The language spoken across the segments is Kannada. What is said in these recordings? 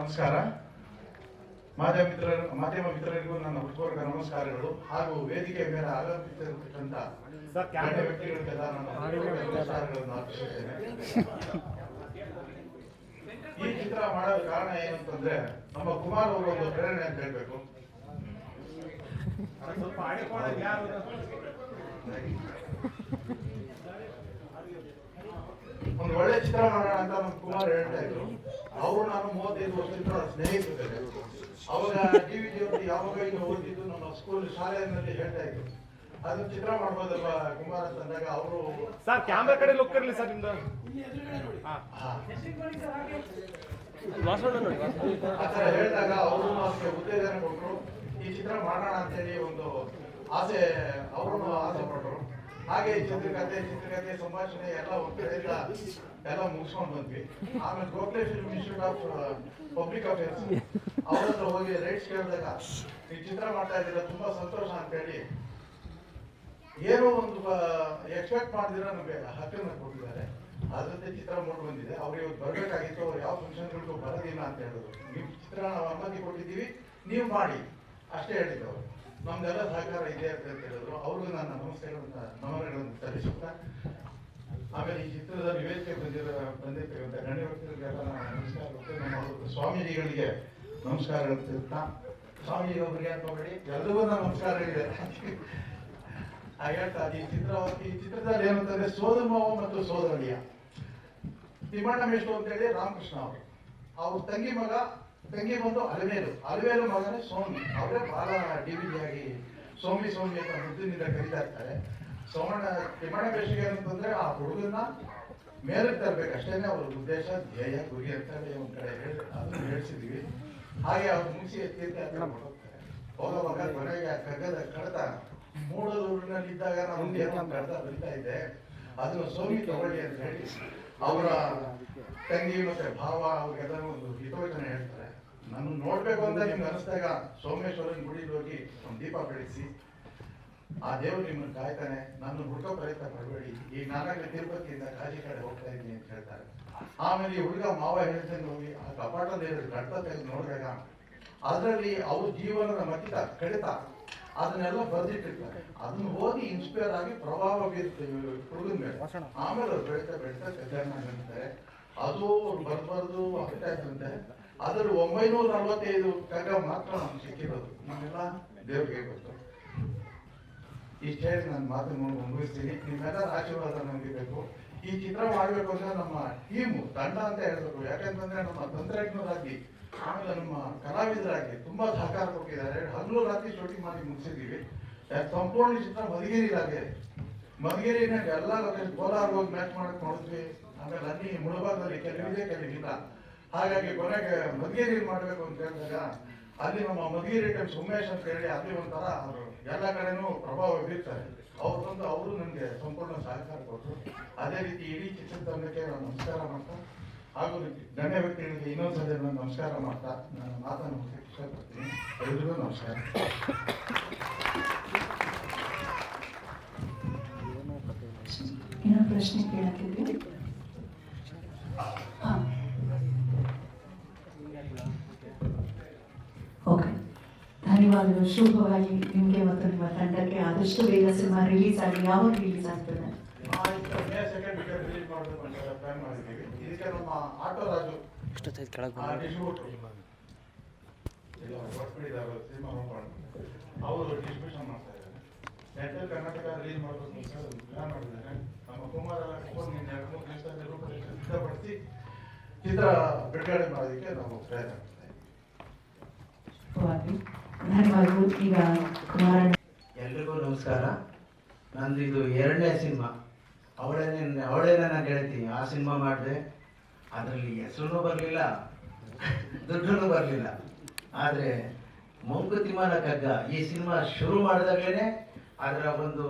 ನಮಸ್ಕಾರ. ಮಾಧ್ಯಮ ಮಿತ್ರ ಮಾಧ್ಯಮ ಮಿತ್ರರಿಗೂ ನನ್ನ ಹೃತ್ಪೂರ್ವಕ ನಮಸ್ಕಾರಗಳು. ಹಾಗೂ ವೇದಿಕೆ ಮೇಲೆ ಆಗಮಿಸಿರತಕ್ಕಂಥ ಗಣ್ಯ ವ್ಯಕ್ತಿಗಳಿಗೆಲ್ಲ ನನ್ನ ನಮಸ್ಕಾರಗಳನ್ನು ಅರ್ಪಿಸುತ್ತೇನೆ. ಈ ಚಿತ್ರ ಮಾಡಲು ಕಾರಣ ಏನಂತಂದ್ರೆ ನಮ್ಮ ಕುಮಾರ್ ಅವರು ಒಂದು ಪ್ರೇರಣೆ ಅಂತ ಹೇಳ್ಬೇಕು. ಒಳ್ಳೆ ಚಿತ್ರ ಮಾಡೋಣ ಅಂತ ನಮ್ಮ ಕುಮಾರ್ ಹೇಳ್ತಾ ಇದ್ರು. ಅವರು ನಾನು ಮೂವತ್ತೈದು ವರ್ಷದಿಂದ ಸ್ನೇಹಿತರು ಅವಾಗ ಟಿ ವಿ ಜಿ ಅವರು ಯಾವಾಗ ಈಗ ಓದಿದ್ದು ನಮ್ಮ ಸ್ಕೂಲ್ ಶಾಲೆಯಲ್ಲಿ ಹೇಳ್ತಾ ಇದ್ರು. ಅದು ಚಿತ್ರ ಮಾಡ್ಬೋದಲ್ಲ ಕುಮಾರ್ ಅಂತಂದಾಗ ಅವರು ಸರ್ ಕ್ಯಾಮ್ರಾ ಕಡೆ ಲುಕ್ ಇರಲಿ ಸರ್ ನಿಮ್ದು. ಆ ಥರ ಹೇಳಿದಾಗ ಅವರು ನಮಗೆ ಉತ್ತೇಜನ ಕೊಟ್ಟರು ಈ ಚಿತ್ರ ಮಾಡೋಣ ಅಂತೇಳಿ ಒಂದು ಆಸೆ ಅವರು ಆಸೆ ಹಾಗೆ ಚಿತ್ರಕಥೆ ಚಿತ್ರಕಥೆ ಸಂಭಾಷಣೆ ಎಲ್ಲ ಒಟ್ಟಿಗೆಲ್ಲ ಎಲ್ಲ ಮುಗಿಸ್ಕೊಂಡು ಬಂದ್ವಿ. ಆಮೇಲೆ Film Institute of Public Affairs ಅವ್ರ ಹತ್ರ ಹೋಗಿ ರೈಟ್ಸ್ ಕೇಳಿದಾಗ, ಈ ಚಿತ್ರ ಮಾಡ್ತಾ ಇದ್ದೀರಾ, ತುಂಬಾ ಸಂತೋಷ ಅಂತ ಹೇಳಿ ಏನೋ ಒಂದು ಎಕ್ಸ್ಪೆಕ್ಟ್ ಮಾಡಿದಿರ ನಮಗೆ ಹಕ್ಕನ್ನು ಕೊಟ್ಟಿದ್ದಾರೆ. ಅದರಂತೆ ಚಿತ್ರ ಮೂಡ್ ಬಂದಿದೆ. ಅವ್ರು ಇವತ್ತು ಬರಬೇಕಾಗಿತ್ತು, ಅವ್ರು ಯಾವ ಫಂಕ್ಷನ್ಗಳಿಗೂ ಬರೋದಿಲ್ಲ ಅಂತ ಹೇಳಿದ್ರು. ನಿಮ್ಮ ಚಿತ್ರ ನಾವು ಅನುಮತಿ ಕೊಟ್ಟಿದ್ದೀವಿ, ನೀವು ಮಾಡಿ. ಅಷ್ಟೇ ಹೇಳಿದ್ರು ಅವರು. ನಮ್ದೆಲ್ಲ ಸಹಕಾರ ಇದೆ ಅಂತ ಹೇಳಿದ್ರು. ಅವ್ರಿಗೂ ನನ್ನ ನಮಸ್ತೆಗಳನ್ನ ನಮನಗಳನ್ನು ಸಲ್ಲಿಸುತ್ತಾ, ಆಮೇಲೆ ಈ ಚಿತ್ರದ ವಿವೇಚನೆ ಬಂದಿರೋ ಬಂದಿರ್ತಕ್ಕಂಥ ಗಣ್ಯ ವ್ಯಕ್ತಿಗಳಿಗೆಲ್ಲ ನಮಸ್ಕಾರ ನಮ್ಮ ಸ್ವಾಮೀಜಿಗಳಿಗೆ ನಮಸ್ಕಾರ ತಿಳಿಸ್ತಾ ಸ್ವಾಮೀಜಿ ಒಬ್ಬರಿಗೆ ಅನ್ಕೋಬೇಡಿ ಎಲ್ಲರಿಗೂ ನನ್ನ ನಮಸ್ಕಾರಗಳಿದೆ ಹಾಗೆ ಈ ಚಿತ್ರ, ಈ ಚಿತ್ರದಲ್ಲಿ ಏನಂತಂದ್ರೆ ಸೋದಮಾವ ಮತ್ತು ಸೋದರಿಯ ತಿಮ್ಮಣ್ಣ ಅಂತ ಅಂತೇಳಿ ರಾಮಕೃಷ್ಣ ಅವರು. ಅವ್ರ ತಂಗಿ ಮಗ ತಂಗಿ ಬಂದು ಅಲವೇಲು ಅಲವೇಲು ಮಗನೇ ಸೋಮಿ ಅವರೇ ಬಹಳ ಡಿವಿಜಿಯಾಗಿ ಸೋಮಿ ಸೋಮಿ ಅಂತ ಮುದ್ದಿನಿಂದ ಕರೀತಾ ಇರ್ತಾರೆ. ಸೋಮಣ್ಣ ತಿಮ್ಮಣ್ಣ ಬೇಸಿಗೆ ಅಂತಂದ್ರೆ ಆ ಹುಡುಗನ್ನ ಮೇಲಕ್ಕೆ ತರಬೇಕು. ಅಷ್ಟೇನೆ ಅವ್ರ ಉದ್ದೇಶ. ಧ್ಯೇಯ ಗುರಿ ಅಂತ ಹೇಳಿ ಒಂದ್ ಕಡೆ ಹೇಳಿ ಅದನ್ನ ಹೇಳ್ಸಿದ್ವಿ. ಹಾಗೆ ಅವ್ರು ಮುಗಿಸಿ ಅಂತ ಹೋಗ್ತಾರೆ ಹೋಗುವಾಗ ಕೊನೆಗೆ ಕಗ್ಗದ ಕಡತ. ಮೂಡಲೂರಿನಲ್ಲಿದ್ದಾಗ ನಾವು ಏನೋ ಕಡತ ಬರಿತಾ ಇದ್ದೆ ಅದನ್ನು ಸೋಮಿ ತಗೊಳ್ಳಿ ಅಂತ ಹೇಳಿ ಅವರ ತಂಗಿ ಮತ್ತೆ ಭಾವ ಅವ್ರಿಗೆಲ್ಲ ಒಂದು ಹಿತವಚನ ಹೇಳ್ತಾರೆ. ನಾನು ನೋಡ್ಬೇಕು ಅಂತ ನಿಮ್ಗೆ ಅನಿಸ್ದಾಗ ಸೋಮೇಶ್ವರನ ಗುಡಿಗೆ ಹೋಗಿ ಒಂದು ದೀಪ ಬೆಳೆಸಿ ಆ ದೇವರು ನಿಮ್ಮನ್ನು ಕಾಯ್ತಾನೆ, ನನ್ನ ಹುಡುಕ ಪ್ರಯತ್ನ ಪಡಬೇಡಿ. ಈಗ ನಾನಾಗಲೇ ತಿರುಪತಿಯಿಂದ ಕಾಜಿ ಕಡೆ ಹೋಗ್ತಾ ಇದ್ದೀನಿ ಅಂತ ಹೇಳ್ತಾರೆ. ಆಮೇಲೆ ಈ ಹುಡುಗ ಮಾವ ಹೇಳ್ತಾನೆ ಹೋಗಿ ಆ ಕಪಾಟದ ಕಡ್ತ ತೆಗೆದು ನೋಡಿದಾಗ ಅದರಲ್ಲಿ ಅವ್ರ ಜೀವನದ ಮತ್ತಿತ ಕಡಿತ. ಅದನ್ನೆಲ್ಲ ಬರೆದಿಟ್ಟಿರ್ತಾರೆ. ಅದನ್ನ ಓದಿ ಇನ್ಸ್ಪೈರ್ ಆಗಿ ಪ್ರಭಾವ ಬೀರುತ್ತೆ ಹುಡುಗನ ಮೇಲೆ. ಆಮೇಲೆ ಅವ್ರು ಬೆಳೀತಾ ಬೆಳೀತಾ ಕಲ್ಯಾಣ ಅದು ಅವ್ರು ಬರ್ಬಾರ್ದು ಅಟ್ಯಾಕ್ ಇದ್ದಂತೆ ಅದ್ರಲ್ಲಿ ಒಂಬೈನೂರ ನಲವತ್ತೈದು ಕಗ್ಗ ಮಾತ್ರ ನಮ್ಗೆ ಸಿಕ್ಕಿರೋದು. ನಮ್ಮೆಲ್ಲ ದೇವ್ರಿಗೆ ಗೊತ್ತು. ಇಷ್ಟ ಹೇಳಿ ನಾನು ಮಾತನ್ನು ಮುಗಿಸ್ತೀನಿ. ನಿಮ್ಮೆಲ್ಲರ ಆಶೀರ್ವಾದ ನಮಗೆ ಬೇಕು. ಈ ಚಿತ್ರ ಮಾಡಬೇಕು ಅಂದ್ರೆ ನಮ್ಮ ಟೀಮು ತಂಡ ಅಂತ ಹೇಳ್ಬೇಕು. ಯಾಕಂತಂದ್ರೆ ನಮ್ಮ ತಂತ್ರಜ್ಞರಾಗಿ, ಆಮೇಲೆ ನಮ್ಮ ಕಲಾವಿದರಾಗಿ ತುಂಬಾ ಸಹಕಾರ ಕೊಟ್ಟಿದ್ದಾರೆ. ಹಗಲು ರಾತ್ರಿ ಶೂಟಿಂಗ್ ಮಾಡಿ ಮುಗಿಸಿದ್ದೀವಿ. ಯಾಕೆ, ಸಂಪೂರ್ಣ ಚಿತ್ರ ಮಧುಗಿರಿಲಾಗೆ. ಮಧುಗಿರಿನಾಗ ಎಲ್ಲ ಕೋಲಾರ ಹೋಗಿ ಮ್ಯಾಚ್ ಮಾಡಕ್ ನೋಡಿದ್ವಿ. ಆಮೇಲೆ ಅಲ್ಲಿ ಮುಳಬಾಗದಲ್ಲಿ ಕೆಲವಿದೆ, ಕೆಲವಿಲ್ಲ. ಹಾಗಾಗಿ ಕೊನೆಗೆ ಮಧುಗಿರಿ ಮಾಡಬೇಕು ಅಂತ ಹೇಳಿದಾಗ, ಅಲ್ಲಿ ನಮ್ಮ ಮಧುಗಿರಿ ಟೈಮ್ ಸೋಮೇಶ್ ಅಂತ ಹೇಳಿ, ಅಲ್ಲಿ ಒಂಥರ ಅವರು ಎಲ್ಲ ಕಡೆನೂ ಪ್ರಭಾವ ಬೀರ್ತಾರೆ. ಅವ್ರು ಬಂದು ಅವರು ನನಗೆ ಸಂಪೂರ್ಣ ಸಹಕಾರ ಕೊಟ್ಟರು ಅದೇ ರೀತಿ ಇಡೀ ಚಿತ್ರತಂಡಕ್ಕೆ ನಾನು ನಮಸ್ಕಾರ ಮಾಡ್ತಾ, ಹಾಗೂ ಗಣ್ಯ ವ್ಯಕ್ತಿಗಳಿಗೆ ಇನ್ನೊಂದ್ಸಲ ನಾನು ನಮಸ್ಕಾರ ಮಾಡ್ತಾ ನಾನು ಮಾತನ್ನು ಇಷ್ಟಪಡ್ತೀನಿ ಎಲ್ರಿಗೂ ನಮಸ್ಕಾರ. ಏನೋ ಪ್ರಶ್ನೆ ಕೇಳತ್ತಿದ್ವಿ ಧನ್ಯವಾದಗಳು ಶುಭವಾಗಿ ನಿಮಗೆ ಮತ್ತು ನಿಮ್ಮ ತಂಡಕ್ಕೆ ಆದಷ್ಟು ಬೇಗ ಸಿನಿಮಾ ರಿಲೀಸ್ ಆಗಿ ಯಾವಾಗ ರಿಲೀಸ್ ಆಗ್ತದೆ? ಅವರು ಡಿಸ್ಟ್ರಿಬ್ಯೂಷನ್ ಮಾಡ್ತಾ ಇದ್ದಾರೆ. ಸೆಂಟ್ರಲ್ ಕರ್ನಾಟಕ ರಿಲೀಸ್ ಮಾಡಬೇಕು ಅಂತ ಒಂದು ಪ್ಲಾನ್ ಮಾಡಿದ್ದಾರೆ. ನಮ್ಮ ಕುಮಾರ ಎರಡು ಮೂರು ದಿವಸದಲ್ಲಿ ರೂಪರೇಷೆ ಸಿದ್ಧಪಡಿಸಿ ಚಿತ್ರ ಬಿಡುಗಡೆ ಮಾಡೋದಕ್ಕೆ ನಾವು ಪ್ರಯತ್ನ ಮಾಡ್ತಾ ಇದ್ದೀವಿ. ಶುಭವಾಗಿ. ಧನ್ಯವಾದಗಳು. ಈಗ ಎಲ್ರಿಗೂ ನಮಸ್ಕಾರ. ನಂದು ಇದು ಎರಡನೇ ಸಿನಿಮಾ. ಅವಳೇನೆ ಅವಳೇ ನಾನು ಗೆಳತಿ. ಆ ಸಿನಿಮಾ ಮಾಡಿದೆ. ಅದರಲ್ಲಿ ಹೆಸರು ಬರಲಿಲ್ಲ ದುಡ್ಡು ಬರಲಿಲ್ಲ. ಆದರೆ ಮಂಕುತಿಮ್ಮನ ಕಗ್ಗ ಈ ಸಿನಿಮಾ ಶುರು ಮಾಡಿದಾಗಲೇ ಅದರ ಒಂದು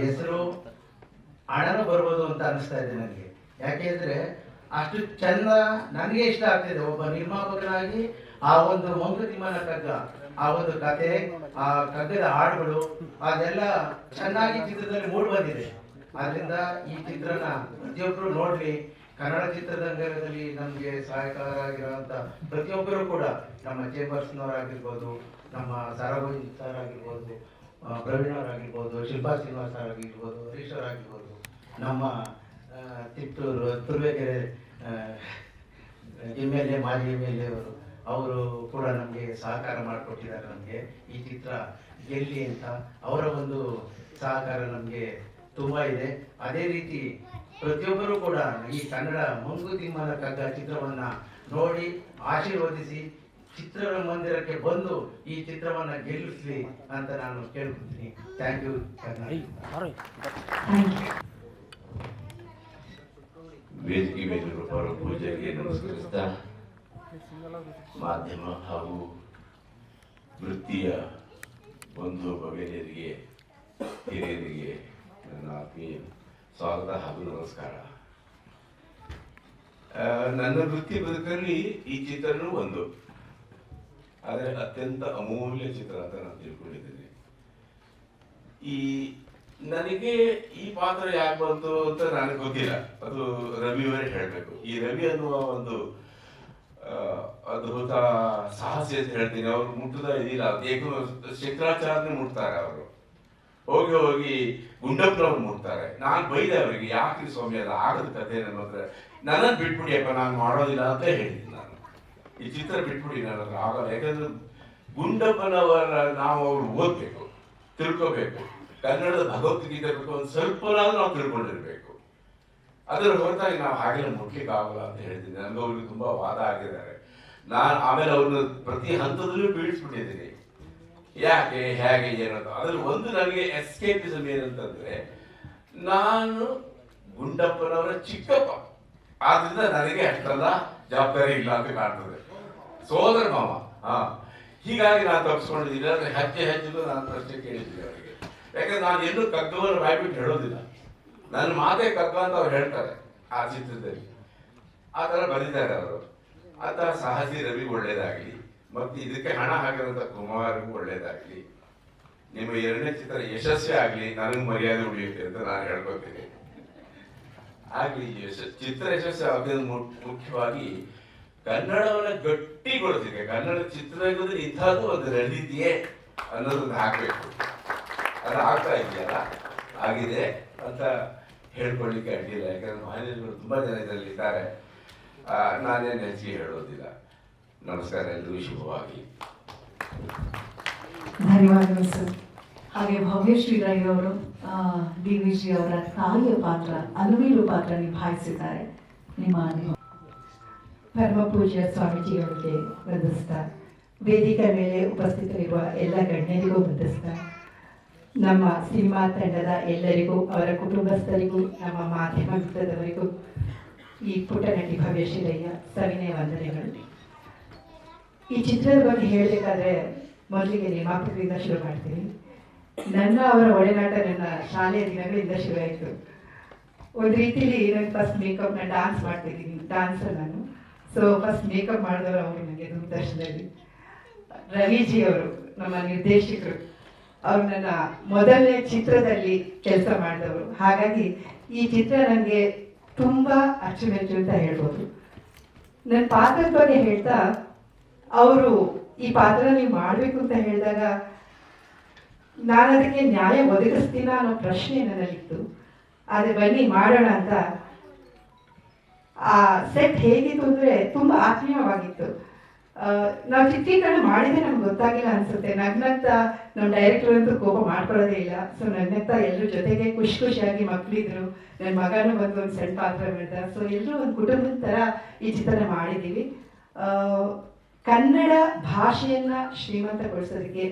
ಹೆಸರು ಹಣನೂ ಬರ್ಬೋದು ಅಂತ ಅನಿಸ್ತಾ ಇದೆ ನನಗೆ. ಯಾಕೆಂದ್ರೆ ಅಷ್ಟು ಚೆಂದ ನನಗೆ ಇಷ್ಟ ಆಗ್ತಿದೆ. ಒಬ್ಬ ನಿರ್ಮಾಪಕನಾಗಿ ಆ ಒಂದು ಮಂಕುತಿಮ್ಮನ ಕಗ್ಗ ಆ ಒಂದು ಕತೆ, ಆ ಕಗ್ಗದ ಹಾಡುಗಳು, ಅದೆಲ್ಲ ಚೆನ್ನಾಗಿ ಚಿತ್ರದಲ್ಲಿ ಮೂಡ್ ಬಂದಿದೆ. ಆದ್ರಿಂದ ಈ ಚಿತ್ರನ ಪ್ರತಿಯೊಬ್ಬರು ನೋಡ್ಲಿ. ಕನ್ನಡ ಚಿತ್ರರಂಗದಲ್ಲಿ ನಮಗೆ ಸಹಾಯಕರಾಗಿರುವಂಥ ಪ್ರತಿಯೊಬ್ಬರು ಕೂಡ ನಮ್ಮ ಚೇಂಬರ್ಸ್ನವರಾಗಿರ್ಬೋದು ನಮ್ಮ ಸಾರಾಭೋಜಿ ಸರ್ ಆಗಿರ್ಬೋದು ಪ್ರವೀಣ್ ಅವರಾಗಿರ್ಬೋದು, ಶಿಲ್ಪಾ ಶ್ರೀನಿವಾಸ್ ಆಗಿರ್ಬೋದು ಹರೀಶ್ ಅವರಾಗಿರ್ಬೋದು, ನಮ್ಮ Tippur Turuvekere M L A, ಮಾಜಿ ಎಂ ಎಲ್ ಎ ಅವರು. ಅವರು ಕೂಡ ನಮಗೆ ಸಹಕಾರ ಮಾಡಿಕೊಟ್ಟಿದ್ದಾರೆ ನಮಗೆ. ಈ ಚಿತ್ರ ಗೆಲ್ಲಿ ಅಂತ ಅವರ ಒಂದು ಸಹಕಾರ ನಮಗೆ ತುಂಬ ಇದೆ. ಅದೇ ರೀತಿ ಪ್ರತಿಯೊಬ್ಬರು ಕೂಡ ಈ ಕನ್ನಡ ಮಂಗುತಿಮ್ಮನ ಕಗ್ಗ ಚಿತ್ರವನ್ನ ನೋಡಿ ಆಶೀರ್ವದಿಸಿ ಚಿತ್ರಮಂದಿರಕ್ಕೆ ಬಂದು ಈ ಚಿತ್ರವನ್ನ ಗೆಲ್ಲಿಸಲಿ ಅಂತ ನಾನು ಕೇಳ್ಕೊತೀನಿ. ಥ್ಯಾಂಕ್ ಯು ವೇದಿಕೆ ಪರ ಪೂಜೆಗೆ ನಮಸ್ಕರಿಸ್ತಾ ಮಾಧ್ಯಮ ಹಾಗೂ ವೃತ್ತಿಯ ಬಂಧು ಬಗೆಯರಿಗೆ, ಹಿರಿಯರಿಗೆ ನನ್ನ ಆತ್ಮೀಯ ಸ್ವಾಗತ ಹಾಗೂ ನಮಸ್ಕಾರ. ನನ್ನ ವೃತ್ತಿ ಬದುಕಲ್ಲಿ ಈ ಚಿತ್ರನೂ ಒಂದು. ಆದರೆ ಅತ್ಯಂತ ಅಮೂಲ್ಯ ಚಿತ್ರ ಅಂತ ನಾನು ತಿಳ್ಕೊಂಡಿದ್ದೀನಿ. ಈ ನನಗೆ ಈ ಪಾತ್ರ ಯಾಕೆ ಬಂತು ಅಂತ ನನಗೆ ಗೊತ್ತಿಲ್ಲ. ಅದು ರವಿಯವರೇ ಹೇಳಬೇಕು. ಈ ರವಿ ಅನ್ನುವ ಒಂದು ಅದ್ಭುತ ಸಾಹಸಿ ಅಂತ ಹೇಳ್ತೀನಿ. ಅವ್ರು ಮುಟ್ಟದ ಇದಿಲ್ಲ ಏಕೋ ಶಂಕರಾಚಾರ್ಯ ಮುಟ್ತಾರೆ ಅವರು. ಹೋಗಿ ಹೋಗಿ ಗುಂಡಪ್ಪನವ್ರು ಮುಟ್ತಾರೆ. ನಾನು ಬೈದೆ ಅವರಿಗೆ ಯಾಕೆ ಸ್ವಾಮಿ ಅಲ್ಲ ಆಗದ ಕಥೆ ನನ್ನ ಹತ್ರ? ಬಿಟ್ಬಿಡಿ ಅಪ್ಪ, ನಾನು ಮಾಡೋದಿಲ್ಲ ಅಂತ ಹೇಳಿದ್ದೀನಿ ನಾನು. ಈ ಚಿತ್ರ ಬಿಟ್ಬಿಡಿ ನನ್ನ ಹತ್ರ ಆಗಲ್ಲ ಯಾಕಂದ್ರೆ ಗುಂಡಪ್ಪನವರ ನಾವು ಅವ್ರು ಓದ್ಬೇಕು, ತಿಳ್ಕೋಬೇಕು. ಕನ್ನಡದ ಭಗವದ್ಗೀತೆ ಬೇಕು ಒಂದು ಸ್ವಲ್ಪನಾದ್ರೂ ನಾವು ತಿಳ್ಕೊಂಡಿರ್ಬೇಕು. ಅದರ ಹೊರತಾಗಿ ನಾವು ಹಾಗೆಲ್ಲ ಮುಟ್ಲಿಕ್ಕೆ ಆಗಲ್ಲ ಅಂತ ಹೇಳ್ತೀನಿ. ನನಗೆ ಅವ್ರಿಗೆ ತುಂಬಾ ವಾದ ಆಗಿದ್ದಾರೆ. ನಾನು ಆಮೇಲೆ ಅವ್ರನ್ನ ಪ್ರತಿ ಹಂತದಲ್ಲೂ ಬೀಳಿಸ್ಬಿಟ್ಟಿದ್ದೀನಿ. ಯಾಕೆ, ಹೇಗೆ, ಏನಂತ. ಅದ್ರಲ್ಲಿ ಒಂದು ನನಗೆ ಎಸ್ಕೇಪಿಸಮ್ ಏನಂತಂದ್ರೆ, ನಾನು ಗುಂಡಪ್ಪನವರ ಚಿಕ್ಕಪ್ಪ. ಆದ್ರಿಂದ ನನಗೆ ಅಷ್ಟೆಲ್ಲ ಜವಾಬ್ದಾರಿ ಇಲ್ಲ ಅಂತ ಕಾಣ್ತದೆ. ಸೋದರ ಮಾವ, ಹ. ಹೀಗಾಗಿ ನಾನು ತಪ್ಪಿಸ್ಕೊಂಡಿದ್ದೀನಿ ಅಂದ್ರೆ ಹೆಜ್ಜೆ ಹೆಜ್ಜೆಗೂ ನಾನು ಪ್ರಶ್ನೆ ಕೇಳಿದ್ದೀನಿ ಅವರಿಗೆ. ಯಾಕಂದ್ರೆ ನಾನು ಎಲ್ಲೂ ಕಗ್ಗವನ್ನು ಬಾಯ್ಬಿಟ್ಟು ಹೇಳೋದಿಲ್ಲ. ನನ್ನ ಮಾತೇ ಕಗ್ಗ ಅಂತ ಅವ್ರು ಹೇಳ್ತಾರೆ ಆ ಚಿತ್ರದಲ್ಲಿ. ಆ ಥರ ಬರೀತಾರೆ ಅವರು. ಆತ ಸಾಹಸಿ ರವಿ ಒಳ್ಳೇದಾಗ್ಲಿ, ಮತ್ತೆ ಇದಕ್ಕೆ ಹಣ ಹಾಕಿದಂಥ ಕುಮಾರಿಗೂ ಒಳ್ಳೇದಾಗ್ಲಿ, ನಿಮ್ಮ ಎರಡನೇ ಚಿತ್ರ ಯಶಸ್ವಿ ಆಗಲಿ, ನನಗೆ ಮರ್ಯಾದೆ ಉಳಿಯುತ್ತೆ ಅಂತ ನಾನು ಹೇಳ್ಕೊತೀನಿ. ಆಗಲಿ ಯಶ, ಚಿತ್ರ ಯಶಸ್ವಿ ಆಗೋದು ಮುಖ್ಯವಾಗಿ ಕನ್ನಡವನ್ನ ಗಟ್ಟಿಗೊಳಿಸಿದೆ. ಕನ್ನಡ ಚಿತ್ರರಂಗದಲ್ಲಿ ಇಂಥದ್ದು ಒಂದು ನಡೆದಿದೆಯೇ ಅನ್ನೋದನ್ನ ಹಾಕ್ಬೇಕು. ಅದು ಆಗ್ತಾ ಇದೆಯಲ್ಲ? ಆಗಿದೆ ಅಂತ ಹೇಳ್ಕೊಳ್ಳಿಕ್ಕೆ ಅಡ್ಡಿಲ್ಲ ಯಾಕಂದ್ರೆ ಮಹನೀಯರು ತುಂಬ ಜನ ಇದರಲ್ಲಿ ಇದ್ದಾರೆ. ನಾನೇನು ಹೆಚ್ಚಿಗೆ ಹೇಳೋದಿಲ್ಲ. ನಮಸ್ಕಾರ ಎಲ್ಲರಿಗೂ ಶುಭವಾಗಿ. ಧನ್ಯವಾದಗಳು ಸರ್ ಹಾಗೆ ಭವ್ಯ ಶ್ರೀ ಅವರು ಡಿ ವಿ ಜಿ ಅವರ ತಾಯಿಯ ಪಾತ್ರ ಅಲುವೀಲು ಪಾತ್ರ ನಿಭಾಯಿಸಿದ್ದಾರೆ. ನಿಮ್ಮ ಅನುಭವ. ಪರಮ ಪೂಜ್ಯ ಸ್ವಾಮೀಜಿಯವರಿಗೆ ವಂದಿಸ್ತಾ ವೇದಿಕೆ ಮೇಲೆ ಉಪಸ್ಥಿತರಿರುವ ಎಲ್ಲ ಗಣ್ಯರಿಗೂ ವಂದಿಸ್ತಾ ನಮ್ಮ ಸಿನಿಮಾ ತಂಡದ ಎಲ್ಲರಿಗೂ, ಅವರ ಕುಟುಂಬಸ್ಥರಿಗೂ, ನಮ್ಮ ಮಾಧ್ಯಮ ವೃತ್ತದವರಿಗೂ ಈ ಪುಟ್ಟನಟ್ಟಿ ಭವ್ಯಶ್ರೀರಯ್ಯ ಸವಿನಯ ವಂದನೆಗಳು. ಈ ಚಿತ್ರದ ಬಗ್ಗೆ ಹೇಳಬೇಕಾದ್ರೆ ಮೊದಲಿಗೆ ನಿರ್ಮಾಪಕರಿಂದ ಶುರು ಮಾಡ್ತೀನಿ. ನನ್ನ ಅವರ ಒಡನಾಟ ನನ್ನ ಶಾಲೆಯ ದಿನಗಳಿಂದ ಶುರುವಾಯಿತು ಒಂದು ರೀತಿಲಿ ನಾನು ಫಸ್ಟ್ ಮೇಕಪ್ ನಾನು ಡಾನ್ಸ್ ಮಾಡ್ತಿದ್ದೀನಿ ಡಾನ್ಸರ್ ನಾನು. ಸೊ ಫಸ್ಟ್ ಮೇಕಪ್ ಮಾಡಿದವರು ಅವರು ನನಗೆ ದೂರದರ್ಶನದಲ್ಲಿ. ರವಿಜಿ ಅವರು, ನಮ್ಮ ನಿರ್ದೇಶಕರು, ಅವರು ನನ್ನ ಮೊದಲನೇ ಚಿತ್ರದಲ್ಲಿ ಕೆಲಸ ಮಾಡಿದವರು. ಹಾಗಾಗಿ ಈ ಚಿತ್ರ ನನಗೆ ತುಂಬಾ ಅಚ್ಚುಮೆಚ್ಚು ಅಂತ ಹೇಳ್ಬೋದು. ನನ್ನ ಪಾತ್ರದ ಬಗ್ಗೆ ಹೇಳ್ತಾ, ಅವರು ಈ ಪಾತ್ರ ನೀವು ಮಾಡಬೇಕು ಅಂತ ಹೇಳಿದಾಗ, ನಾನು ಅದಕ್ಕೆ ನ್ಯಾಯ ಒದಗಿಸ್ತೀನ ಅನ್ನೋ ಪ್ರಶ್ನೆ ನನ್ನಲ್ಲಿತ್ತು. ಆದರೆ ಬನ್ನಿ ಮಾಡೋಣ ಅಂತ. ಆ ಸೆಟ್ ಹೇಗಿತ್ತು ಅಂದರೆ ತುಂಬ ಆತ್ಮೀಯವಾಗಿತ್ತು. ನಾವು ಚಿತ್ರೀಕರಣ ಮಾಡಿದ್ರೆ ನಮ್ಗೆ ಗೊತ್ತಾಗಿಲ್ಲ ಅನ್ಸುತ್ತೆ. ನಗ್ನತ್ತ ನಮ್ಮ ಡೈರೆಕ್ಟರ್ ಅಂತೂ ಕೋಪ ಮಾಡ್ಕೊಳ್ಳೋದೇ ಇಲ್ಲ. ಸೊ ನಗ್ನಗ್ತ ಎಲ್ಲರ ಜೊತೆಗೆ ಖುಷಿ ಖುಷಿಯಾಗಿ ಮಕ್ಕಳಿದ್ರು ನನ್ನ ಮಗನೂ ಬಂದು ಒಂದು ಸಣ್ಣ ಪಾತ್ರ ಬಿಡ್ದ ಸೊ ಎಲ್ಲರೂ ಒಂದು ಕುಟುಂಬದ ಥರ ಈ ಚಿತ್ರನ ಮಾಡಿದ್ದೀವಿ. ಕನ್ನಡ ಭಾಷೆಯನ್ನ ಶ್ರೀಮಂತಗೊಳಿಸೋದಕ್ಕೆ,